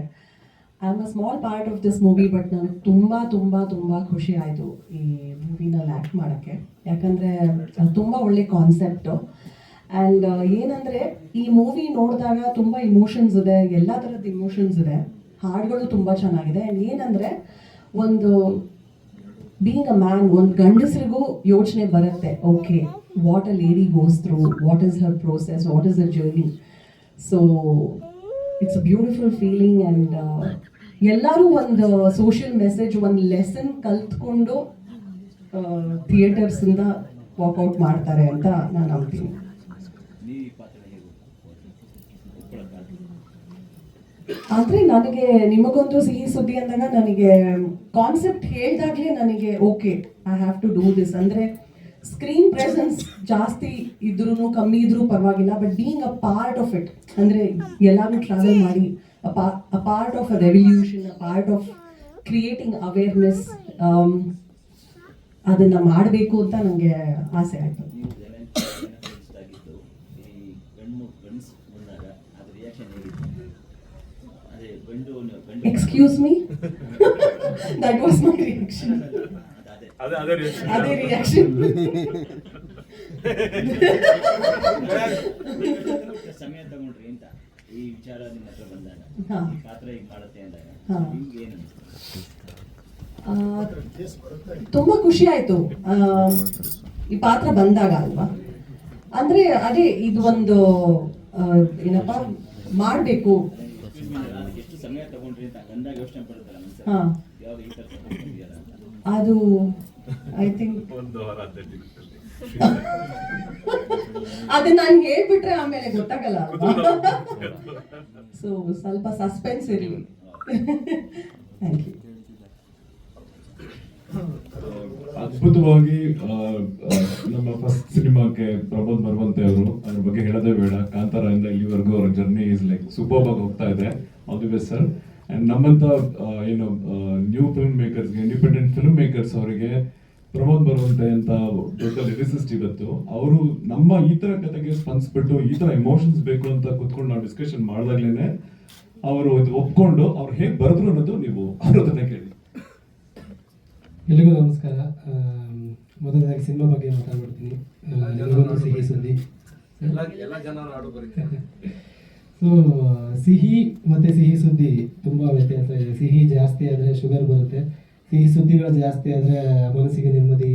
I am a small part of this movie but ನನಗೆ ತುಂಬ ತುಂಬ ತುಂಬ ಖುಷಿ ಆಯಿತು ಈ ಮೂವಿನಲ್ಲಿ ಆ್ಯಕ್ಟ್ ಮಾಡೋಕ್ಕೆ. ಯಾಕಂದರೆ ತುಂಬ ಒಳ್ಳೆ ಕಾನ್ಸೆಪ್ಟು ಆ್ಯಂಡ್ ಏನಂದರೆ, ಈ ಮೂವಿ ನೋಡಿದಾಗ ತುಂಬ ಇಮೋಷನ್ಸ್ ಇದೆ, ಎಲ್ಲ ಥರದ ಇಮೋಷನ್ಸ್ ಇದೆ, ಹಾಡುಗಳು ತುಂಬ ಚೆನ್ನಾಗಿದೆ. ಆ್ಯಂಡ್ ಏನಂದರೆ, ಒಂದು ಬೀಯಿಂಗ್ ಅ ಮ್ಯಾನ್ ಒಂದು ಗಂಡಸರಿಗೂ ಯೋಚನೆ ಬರುತ್ತೆ okay what a lady goes through what is her process what is a journey so it's a beautiful feeling and ಎಲ್ಲರೂ ಒಂದು ಸೋಷಿಯಲ್ ಮೆಸೇಜ್ ಒಂದು ಲೆಸನ್ ಕಲ್ತ್ಕೊಂಡು ಥಿಯೇಟರ್ಸಿಂದ ವಾಕೌಟ್ ಮಾಡ್ತಾರೆ ಅಂತ ನಾನು ನಂಬ್ತೀನಿ ನೀವು ಈ ಪಾತ್ರ ಹೇಗೆ ಒಪ್ಕೊಳ್ಳೋಕ್ಕಾಗಲ್ಲ ಆದರೆ ನನಗೆ ನಿಮಗೊಂದು ಸಿಹಿ ಸುದ್ದಿ ಅಂದಾಗ ನನಗೆ ಕಾನ್ಸೆಪ್ಟ್ ಹೇಳಿದಾಗಲೇ ನನಗೆ okay I have to do this ಅಂದ್ರೆ ಸ್ಕ್ರೀನ್ ಪ್ರೆಸೆನ್ಸ್ ಜಾಸ್ತಿ ಇದ್ರೂ ಕಮ್ಮಿ ಇದ್ರೂ ಪರವಾಗಿಲ್ಲ but being a part of it ಅಂದ್ರೆ ಎಲ್ಲರೂ ಟ್ರಾವೆಲ್ ಮಾಡಿ a part of a revolution a part of creating awareness ಅದನ್ನ ಮಾಡಬೇಕು ಅಂತ ನನಗೆ ಆಸೆ ಆಯಿತು ನೀವು ಜನ ಇಷ್ಟ ಆಗಿದ್ದು ಈ ಗಂಡು ಗಂಡ್ಸ್ ಬಂದಾಗ ಅದ್ರ ರಿಯಾಕ್ಷನ್ ಹೇಗಿತ್ತು ಅದೇ ಗಂಡು ನೀವು ಗಂಡು excuse me that was my reaction ಅದೇ ರಿಯಾಕ್ಷನ್ ಸಮಯ ತಗೊಂಡ್ರಿ ಅಂತ ಈ ವಿಚಾರ ನಿಮ್ಮ ಹತ್ರ ಬಂದಾಗ. ಈ ಪಾತ್ರ ಈಗ ಮಾಡುತ್ತೆ ಅಂದಾಗ. ನಿಮ್ಗೆ ಏನು ತುಂಬಾ ಖುಷಿ ಆಯ್ತು. ಈ ಪಾತ್ರ ಬಂದಾಗ ಅಲ್ವಾ? ಅಂದ್ರೆ ಅದೇ ಇದು ಒಂದು ಏನಪ್ಪಾ? ಮಾಡಬೇಕು. ಸಮಯ ತಗೊಂಡ್ರಿ ಅಂತ ಗಂದಾಗ ಯೋಚನೆ ಹಾ. ಈ ಅಂತ. ಅದು ಐ ಥಿಂಕ್ ಒಂದು ವಾರ ಅದು ನಾನು ಹೇಳ್ಬಿಟ್ರೆ ಆಮೇಲೆ ಗೊತ್ತಾಗಲ್ಲ ಸೊ ಸ್ವಲ್ಪ ಸಸ್ಪೆನ್ಸ್ ಇರಲಿ ಥ್ಯಾಂಕ್ ಯು ಅದ್ಭುತವಾಗಿ ಆ, ಆ, ನಮ್ಮ ಫಸ್ಟ್ ಸಿನಿಮಾಕ್ಕೆ ಪ್ರಬೋದ್ ಬರುವಂತೆ ಅವರು ಅದ್ರ ಬಗ್ಗೆ ಹೇಳೋದೇ ಬೇಡ. ಕಾಂತಾರದಿಂದ ಇಲ್ಲಿವರೆಗೂ ಅವರ ಜರ್ನಿ ಇಸ್ ಲೈಕ್ ಸೂಪರ್ ಆಗಿ ಹೋಗ್ತಾ ಇದೆ. All the best sir and ನಮ್ಮಂಥ ಏನು ನ್ಯೂ ಫಿಲ್ಮ್ ಮೇಕರ್ಸ್ಗೆ ಇಂಡಿಪೆಂಡೆಂಟ್ ಫಿಲ್ಮ್ ಮೇಕರ್ಸ್ ಅವರಿಗೆ ಪ್ರಮೋದ್ ಬರುವಂತೆ ಅಂತ ದೊಡ್ಡ ಲಿರಿಸಿಸ್ಟ್ ಇವತ್ತು ಅವರು ನಮ್ಮ ಈ ಥರ ಕತೆಗೆ ಸ್ಪಂದಿಸ್ಬಿಟ್ಟು ಈ ಥರ ಎಮೋಷನ್ಸ್ ಬೇಕು ಅಂತ ಕುತ್ಕೊಂಡು ನಾವು ಡಿಸ್ಕಷನ್ ಮಾಡಿದಾಗ್ಲೇನೆ ಅವರು ಇದು ಒಪ್ಕೊಂಡು ಅವ್ರು ಹೇಗೆ ಬರೆದ್ರು ಅನ್ನೋದು ನೀವು ಅವ್ರ ಹತ್ರನೇ ಕೇಳಿ. ಎಲ್ಲಿಗೂ ನಮಸ್ಕಾರ. ಮೊದಲನೇದಾಗಿ ಸಿನಿಮಾ ಬಗ್ಗೆ ಮಾತಾಡ್ಬಿಡ್ತೀನಿ. ಸಿಹಿ ಸುದ್ದಿ ಎಲ್ಲ ಎಲ್ಲ ಜನ ಸೊ ಸಿಹಿ ಮತ್ತೆ ಸಿಹಿ ಸುದ್ದಿ ತುಂಬಾ ವ್ಯತ್ಯಾಸ ಇದೆ. ಸಿಹಿ ಜಾಸ್ತಿ ಆದರೆ ಶುಗರ್ ಬರುತ್ತೆ. ಸಿಹಿ ಸುದ್ದಿಗಳು ಜಾಸ್ತಿ ಆದರೆ ಮನಸ್ಸಿಗೆ ನೆಮ್ಮದಿ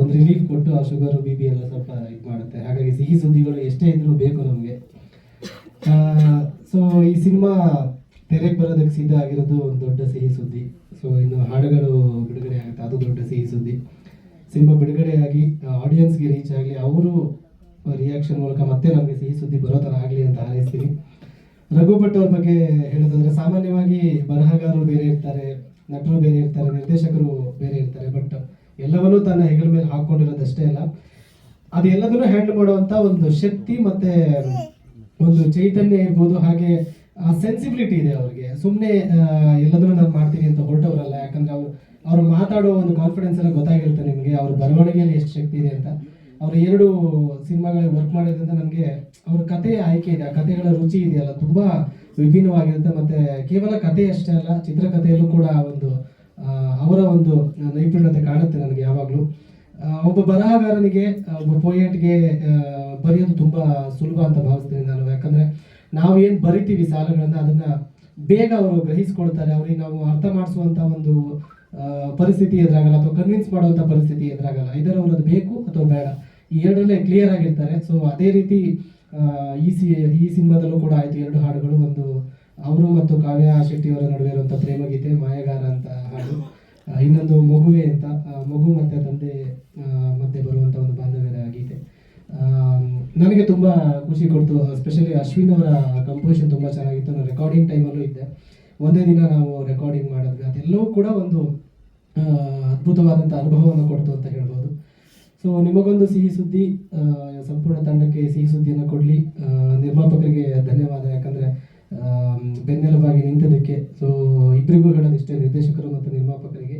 ಒಂದು ರಿಲೀಫ್ ಕೊಟ್ಟು ಆ ಶುಗರ್ ಬಿ ಪಿ ಎಲ್ಲ ಸ್ವಲ್ಪ ಇದು ಮಾಡುತ್ತೆ. ಹಾಗಾಗಿ ಸಿಹಿ ಸುದ್ದಿಗಳು ಎಷ್ಟೇ ಇದ್ರೂ ಬೇಕು ನಮಗೆ. ಸೊ ಈ ಸಿನಿಮಾ ತೆರೆಗೆ ಬರೋದಕ್ಕೆ ಸಿದ್ಧ ಆಗಿರೋದು ಒಂದು ದೊಡ್ಡ ಸಿಹಿ ಸುದ್ದಿ. ಸೊ ಇನ್ನು ಹಾಡುಗಳು ಬಿಡುಗಡೆ ಆಗುತ್ತೆ. ಅದು ದೊಡ್ಡ ಸಿಹಿ ಸುದ್ದಿ. ಸಿನಿಮಾ ಬಿಡುಗಡೆಯಾಗಿ ಆಡಿಯನ್ಸ್ಗೆ ರೀಚ್ ಆಗಲಿ ಅವರು ರಿಯಾಕ್ಷನ್ ಮೂಲಕ ಮತ್ತೆ ನಮಗೆ ಸಿಹಿ ಸುದ್ದಿ ಬರೋ ಥರ ಆಗಲಿ ಅಂತ ಹಾರೈಸ್ತೀನಿ. ರಘು ಭಟ್ ಅವ್ರ ಬಗ್ಗೆ ಹೇಳೋದಾದ್ರೆ ಸಾಮಾನ್ಯವಾಗಿ ಬರಹಗಾರರು ಬೇರೆ ಇರ್ತಾರೆ, ನಟರು ಬೇರೆ ಇರ್ತಾರೆ, ನಿರ್ದೇಶಕರು ಬೇರೆ ಇರ್ತಾರೆ ಬಟ್ ಎಲ್ಲವನ್ನೂ ತನ್ನ ಹೆಗಲ ಮೇಲೆ ಹಾಕೊಂಡಿರೋದಷ್ಟೇ ಅಲ್ಲ. ಅದು ಎಲ್ಲದನ್ನು ಹ್ಯಾಂಡಲ್ ಮಾಡುವಂತ ಒಂದು ಶಕ್ತಿ ಮತ್ತೆ ಒಂದು ಚೈತನ್ಯ ಇರ್ಬೋದು, ಹಾಗೆ ಆ ಸೆನ್ಸಿಬಿಲಿಟಿ ಇದೆ ಅವ್ರಿಗೆ. ಸುಮ್ಮನೆ ಎಲ್ಲದನ್ನು ನಾನು ಮಾಡ್ತೀನಿ ಅಂತ ಹೊರಟವರಲ್ಲ, ಯಾಕಂದ್ರೆ ಅವರು, ಅವ್ರು ಮಾತಾಡೋ ಒಂದು ಕಾನ್ಫಿಡೆನ್ಸ್ ಎಲ್ಲ ಗೊತ್ತಾಗಿರುತ್ತೆ ನಿಮಗೆ, ಅವ್ರ ಬರವಣಿಗೆಯಲ್ಲಿ ಎಷ್ಟು ಶಕ್ತಿ ಇದೆ ಅಂತ. ಅವ್ರ ಎರಡು ಸಿನಿಮಾಗಳಿಗೆ ವರ್ಕ್ ಮಾಡಿದ್ರಿಂದ ನನಗೆ ಅವ್ರ ಕಥೆ ಆಯ್ಕೆ ಇದೆ, ಆ ಕಥೆಗಳ ರುಚಿ ಇದೆಯಲ್ಲ, ತುಂಬಾ ವಿಭಿನ್ನವಾಗಿರುತ್ತೆ. ಮತ್ತೆ ಕೇವಲ ಕಥೆ ಅಷ್ಟೇ ಅಲ್ಲ, ಚಿತ್ರಕಥೆಯಲ್ಲೂ ಕೂಡ ಒಂದು ಅವರ ಒಂದು ನೈಪುಣ್ಯತೆ ಕಾಣುತ್ತೆ ನನಗೆ ಯಾವಾಗಲೂ. ಒಬ್ಬ ಬರಹಗಾರನಿಗೆ ಒಬ್ಬ ಪೋಯೆಟ್ಗೆ ಬರೆಯೋದು ತುಂಬ ಸುಲಭ ಅಂತ ಭಾವಿಸ್ತೀನಿ ನಾನು. ಯಾಕಂದ್ರೆ ನಾವು ಏನು ಬರಿತೀವಿ ಸಾಲಗಳನ್ನು, ಅದನ್ನ ಬೇಗ ಅವರು ಗ್ರಹಿಸ್ಕೊಳ್ತಾರೆ. ಅವ್ರಿಗೆ ನಾವು ಅರ್ಥ ಮಾಡಿಸುವಂತ ಒಂದು ಪರಿಸ್ಥಿತಿ ಎದುರಾಗಲ್ಲ ಅಥವಾ ಕನ್ವಿನ್ಸ್ ಮಾಡುವಂತ ಪರಿಸ್ಥಿತಿ ಎದುರಾಗಲ್ಲ. ಇದರ ಅವ್ರು ಅದು ಬೇಕು ಅಥವಾ ಬೇಡ. ಈ ಎರಡರಲ್ಲೇ ಕ್ಲಿಯರ್ ಆಗಿರ್ತಾರೆ. ಸೊ ಅದೇ ರೀತಿ ಈ ಸಿ, ಈ ಸಿನಿಮಾದಲ್ಲೂ ಕೂಡ ಆಯಿತು. ಎರಡು ಹಾಡುಗಳು, ಒಂದು ಅವರು ಮತ್ತು ಕಾವ್ಯ ಶೆಟ್ಟಿಯವರ ನಡುವೆ ಇರುವಂಥ ಪ್ರೇಮಗೀತೆ, ಮಾಯಗಾರ ಅಂತ ಹಾಡು. ಇನ್ನೊಂದು ಮಗುವೆ ಅಂತ ಮಗು ಮತ್ತು ತಂದೆ ಮಧ್ಯೆ ಬರುವಂತ ಒಂದು ಬಾಂಧವ್ಯದ ಗೀತೆ. ನನಗೆ ತುಂಬ ಖುಷಿ ಕೊಡ್ತು ಸ್ಪೆಷಲಿ ಅಶ್ವಿನ್ ಅವರ ಕಂಪೋಸಿಷನ್ ತುಂಬಾ ಚೆನ್ನಾಗಿತ್ತು. ನಾನು ರೆಕಾರ್ಡಿಂಗ್ ಟೈಮಲ್ಲೂ ಇದ್ದೆ. ಒಂದೇ ದಿನ ನಾವು ರೆಕಾರ್ಡಿಂಗ್ ಮಾಡಿದ್ವಿ. ಅದೆಲ್ಲವೂ ಕೂಡ ಒಂದು ಅದ್ಭುತವಾದಂಥ ಅನುಭವವನ್ನು ಕೊಡ್ತು ಅಂತ ಹೇಳ್ಬೋದು. ಸೊ ನಿಮಗೊಂದು ಸಿಹಿ ಸುದ್ದಿ ಸಂಪೂರ್ಣ ತಂಡಕ್ಕೆ ಸಿಹಿ ಸುದ್ದಿಯನ್ನು ಕೊಡಲಿ. ನಿರ್ಮಾಪಕರಿಗೆ ಧನ್ಯವಾದ. ಯಾಕಂದ್ರೆ ಬೆನ್ನೆಲುಬಾಗಿ ನಿಂತದಕ್ಕೆ. ಸೊ ಇಬ್ಬರಿಗೂ ಹೇಳೋದಿಷ್ಟೇ, ನಿರ್ದೇಶಕರು ಮತ್ತು ನಿರ್ಮಾಪಕರಿಗೆ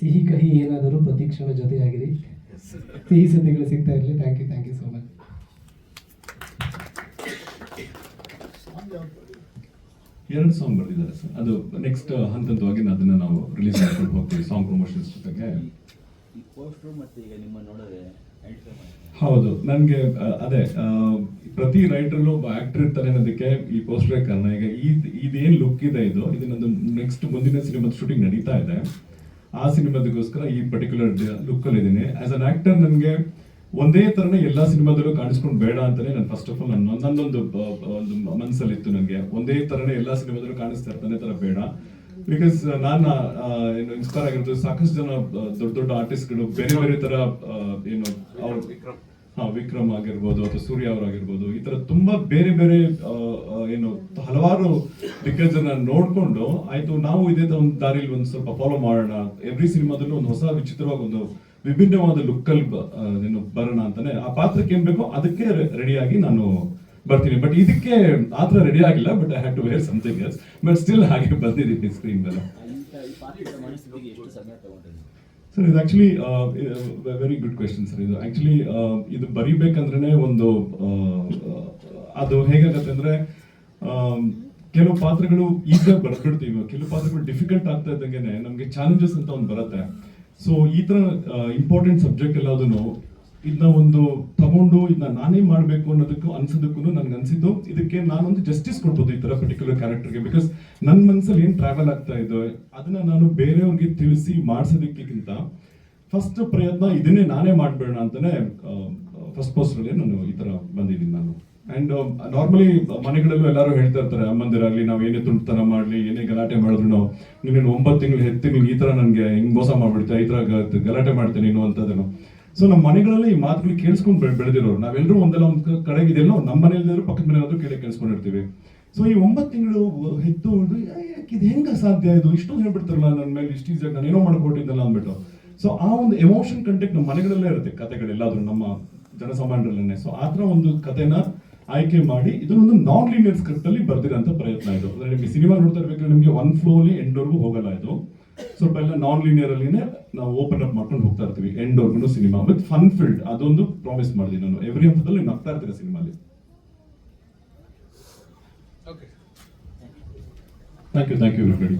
ಸಿಹಿ ಕಹಿ ಏನಾದರೂ ಪ್ರತಿಕ್ಷಣ ಜೊತೆಯಾಗಿರಿ. ಸಿಹಿ ಸುದ್ದಿಗಳು ಸಿಗ್ತಾ ಇರಲಿ. Thank you thank you so much ಎರಡು ಸಾಂಗ್ ಬರೆದಿದ್ದಾರೆ ಸರ್ ಅದು ನೆಕ್ಸ್ಟ್ ಹಂತ ಹಂತವಾಗಿ ಅದನ್ನ ನಾವು ರಿಲೀಸ್ ಮಾಡ್ಕೊಂಡು ಹೋಗ್ತೀವಿ ಸಾಂಗ್ ಪ್ರಮೋಷನ್ಸ್ ಜೊತೆಗೆ. ಹೌದು ನನಗೆ ಅದೇ ಪ್ರತಿ ರೈಟರ್ಲು ಒಬ್ಬ ಆಕ್ಟರ್ ಇರ್ತಾನೆ ಅನ್ನೋದಕ್ಕೆ ಈ ಪೋಸ್ಟರ್ ಕಾರಣ. ಈಗ ಇದೇನು ಲುಕ್ ಇದೆ ಇದು? ಇದನ್ನೊಂದು ನೆಕ್ಸ್ಟ್ ಮುಂದಿನ ಸಿನಿಮಾದ ಶೂಟಿಂಗ್ ನಡೀತಾ ಇದೆ. ಆ ಸಿನಿಮಾದಗೋಸ್ಕರ ಈ ಪರ್ಟಿಕ್ಯುಲರ್ ಲುಕ್ ಅಲ್ಲಿ ಇದ್ದೀನಿ. ಆಸ್ ಅನ್ ಆಕ್ಟರ್ ನನಗೆ ಒಂದೇ ತರನೇ ಎಲ್ಲಾ ಸಿನಿಮಾದಲ್ಲೂ ಕಾಣಿಸ್ಕೊಂಡು ಬೇಡ ಅಂತಲೇ ನಾನು ಫಸ್ಟ್ ಆಫ್ ಆಲ್ ನನ್ನ ಆ, ಒಂದು ಮನಸ್ಸಲ್ಲಿತ್ತು ನನಗೆ. ಒಂದೇ ತರನೇ ಎಲ್ಲಾ ಸಿನಿಮಾದಲ್ಲೂ ಕಾಣಿಸ್ತಾ ಇರ್ತಾನೆ ತರ ಬೇಡ. ಬಿಕಾಸ್ ನಾನು ಏನು ಇನ್ಸ್ಪೈರ್ ಆಗಿರೋದು ಸಾಕಷ್ಟು ಜನ ದೊಡ್ಡ ದೊಡ್ಡ ಆರ್ಟಿಸ್ಟ್ಗಳು ಬೇರೆ ಬೇರೆ ತರ ಏನು ಅವ್ರ ವಿಕ್ರಮ್. ಹಾ ವಿಕ್ರಮ್ ಆಗಿರ್ಬೋದು ಅಥವಾ ಸೂರ್ಯ ಅವರಾಗಿರ್ಬೋದು ಈ ತರ ತುಂಬಾ ಬೇರೆ ಬೇರೆ ಏನು ಹಲವಾರು ದಿಗ್ಗಜನ ನೋಡ್ಕೊಂಡು ಆಯ್ತು ನಾವು ಇದೇ ತರ ಒಂದು ದಾರಿಲಿ ಒಂದು ಸ್ವಲ್ಪ ಫಾಲೋ ಮಾಡೋಣ ಎವ್ರಿ ಸಿನಿಮಾದಲ್ಲೂ ಒಂದು ಹೊಸ ವಿಚಿತ್ರವಾಗಿ ಒಂದು ವಿಭಿನ್ನವಾದ ಲುಕ್ ಅಲ್ಲಿ ಬ- ಆ, ಏನು ಬರೋಣ ಅಂತಾನೆ ಆ ಪಾತ್ರಕ್ಕೆ ಏನ್ ಬೇಕೋ ಅದಕ್ಕೆ ರೆಡಿಯಾಗಿ ನಾನು ಬರ್ತೀನಿ. ಬಟ್ ಇದಕ್ಕೆ ಆ ಥರ ರೆಡಿ ಆಗಿಲ್ಲ but I had to wear something else but still ಹಾಗೆ ಬಂದಿದ್ದೀನಿ ಸ್ಕ್ರೀನ್ ಮೇಲೆ. ಸರ್ ಇದು actually very good question sir ಇದು ಆ್ಯಕ್ಚುಲಿ ಇದು ಬರಿಬೇಕಂದ್ರೆ ಒಂದು ಅದು ಹೇಗಾಗತ್ತೆ ಅಂದರೆ ಕೆಲವು ಪಾತ್ರಗಳು ಈಗ ಬರ್ಬಿಡ್ತೀವಿ ಕೆಲವು ಪಾತ್ರಗಳು ಡಿಫಿಕಲ್ಟ್ ಆಗ್ತಾ ಇದ್ದಂಗೆ ನಮಗೆ ಚಾಲೆಂಜಸ್ ಅಂತ ಒಂದು ಬರುತ್ತೆ. ಸೊ ಈ ಥರ ಇಂಪಾರ್ಟೆಂಟ್ ಸಬ್ಜೆಕ್ಟ್ ಎಲ್ಲದನ್ನು ಇದನ್ನ ಒಂದು ತಗೊಂಡು ಇದನ್ನ ನಾನೇ ಮಾಡಬೇಕು ಅನ್ನೋದಕ್ಕೂ ಅನ್ಸೋದಕ್ಕೂ ನನ್ಗೆ ಅನ್ಸಿದ್ದು. ಇದಕ್ಕೆ ನಾನೊಂದು ಜಸ್ಟಿಸ್ ಕೊಡ್ಬೋದು ಈ ತರ ಪರ್ಟಿಕ್ಯುಲರ್ ಕ್ಯಾರೆಕ್ಟರ್ಗೆ ಬಿಕಾಸ್ ನನ್ನ ಮನಸ್ಸಲ್ಲಿ ಏನ್ ಟ್ರಾವೆಲ್ ಆಗ್ತಾ ಇದೆ, ಅದನ್ನ ನಾನು ಬೇರೆಯವ್ರಿಗೆ ತಿಳಿಸಿ ಮಾಡಿಸೋದಕ್ಕಿಂತ ಫಸ್ಟ್ ಪ್ರಯತ್ನ ಇದನ್ನೇ ನಾನೇ ಮಾಡ್ಬೇಡ ಅಂತಾನೆ ಫಸ್ಟ್ ಪೋಸ್ಟಲ್ಲಿ ನಾನು ಈ ತರ ಬಂದಿದ್ದೀನಿ ನಾನು. ಅಂಡ್ ನಾರ್ಮಲಿ ಮನೆಗಳಲ್ಲೂ ಎಲ್ಲರೂ ಹೇಳ್ತಾ ಇರ್ತಾರೆ, ಅಮ್ಮಂದಿರಾಗ್ಲಿ, ನಾವು ಏನೇ ತುಂಟತನ ಮಾಡ್ಲಿ, ಏನೇ ಗಲಾಟೆ ಮಾಡಿದ್ರು ನಾವು ನೀನು ಒಂಬತ್ತು ತಿಂಗಳು ಹೆತ್ ನೀನು ಈ ತರ ನನಗೆ ಹೆಂಗ್ ಮೋಸ ಮಾಡ್ಬಿಡ್ತೀಯ, ಈ ತರ ಗಲಾಟೆ ಮಾಡ್ತೀನಿ ನೀನು ಸೊ ನಮ್ಮ ಮನೆಗಳಲ್ಲಿ ಈ ಮಾತುಗಳು ಕೇಳಿಸ್ಕೊಂಡು ಬೆಳ್ ಬೆಳೆದಿರೋರು ನಾವೆಲ್ಲರೂ ಒಂದಲ್ಲ ಒಂದು ಕಡೆಗೆ ನಮ್ಮ ಮನೆಯಲ್ಲಿದ್ರು ಪಕ್ಕದ ಮನೆಯಾದರೂ ಕೇಳಿ ಕೇಳಿಸ್ಕೊಂಡಿರ್ತೀವಿ. ಸೊ ಈ ಒಂಬತ್ತು ತಿಂಗಳು ಹೆತ್ತು ಇದು ಹೆಂಗ ಸಾಧ್ಯ ಇದು? ಇಷ್ಟೊಂದು ಹೇಳ್ಬಿಡ್ತಾರಲ್ಲ ನನ್ನ ಮೇಲೆ, ಇಷ್ಟು ಈಸಿಯಾಗಿ ನಾನು ಏನೋ ಮಾಡ್ಕೊಟ್ಟಿದ್ದಲ್ಲ ಅಂದ್ಬಿಟ್ಟು. ಸೊ ಆ ಒಂದು ಎಮೋಷನ್ ಕಂಟೆಕ್ಟ್ ನಮ್ಮ ಮನೆಗಳಲ್ಲೇ ಇರುತ್ತೆ ಕಥೆಗಳೆಲ್ಲಾದರೂ ನಮ್ಮ ಜನಸಾಮಾನ್ಯರಲ್ಲೇ. ಸೊ ಆ ಥರ ಒಂದು ಕಥೆನ ಆಯ್ಕೆ ಮಾಡಿ ಇದನ್ನೊಂದು ನಾನ್ ಲೀನಿಯರ್ ಸ್ಕ್ರಿಪ್ಟ್ ಅಲ್ಲಿ ಬರ್ದಿರೋಂಥ ಪ್ರಯತ್ನ ಇದು. ನಿಮಗೆ ಸಿನಿಮಾ ನೋಡ್ತಾ ಇರ್ಬೇಕಾದ್ರೆ ನಿಮಗೆ ಒನ್ ಫ್ಲೋಲಿ ಎಂಡ್ವರೆಗೂ ಹೋಗಲ್ಲ ಇದು. ಸ್ವಲ್ಪ ಎಲ್ಲ ನಾನ್ ಲೀನಿಯರ್ ಅಲ್ಲಿನೇ ನಾವು ಓಪನ್ ಅಪ್ ಮಾಡ್ಕೊಂಡು ಹೋಗ್ತಾ ಇರ್ತೀವಿ ಎಂಡ್ ವರ್ಗು ಸಿನಿಮಾ ವಿತ್ ಫನ್ ಫಿಲ್ಡ್ ಅದೊಂದು ಪ್ರಾಮಿಸ್ ಮಾಡಿದೆ ನಾನು. ಎವ್ರಿ ಹಂತದಲ್ಲಿ ನೀವು ನಗ್ತಾ ಇರ್ತೀರ ಸಿನಿಮಾಲಿ okay thank you thank you everybody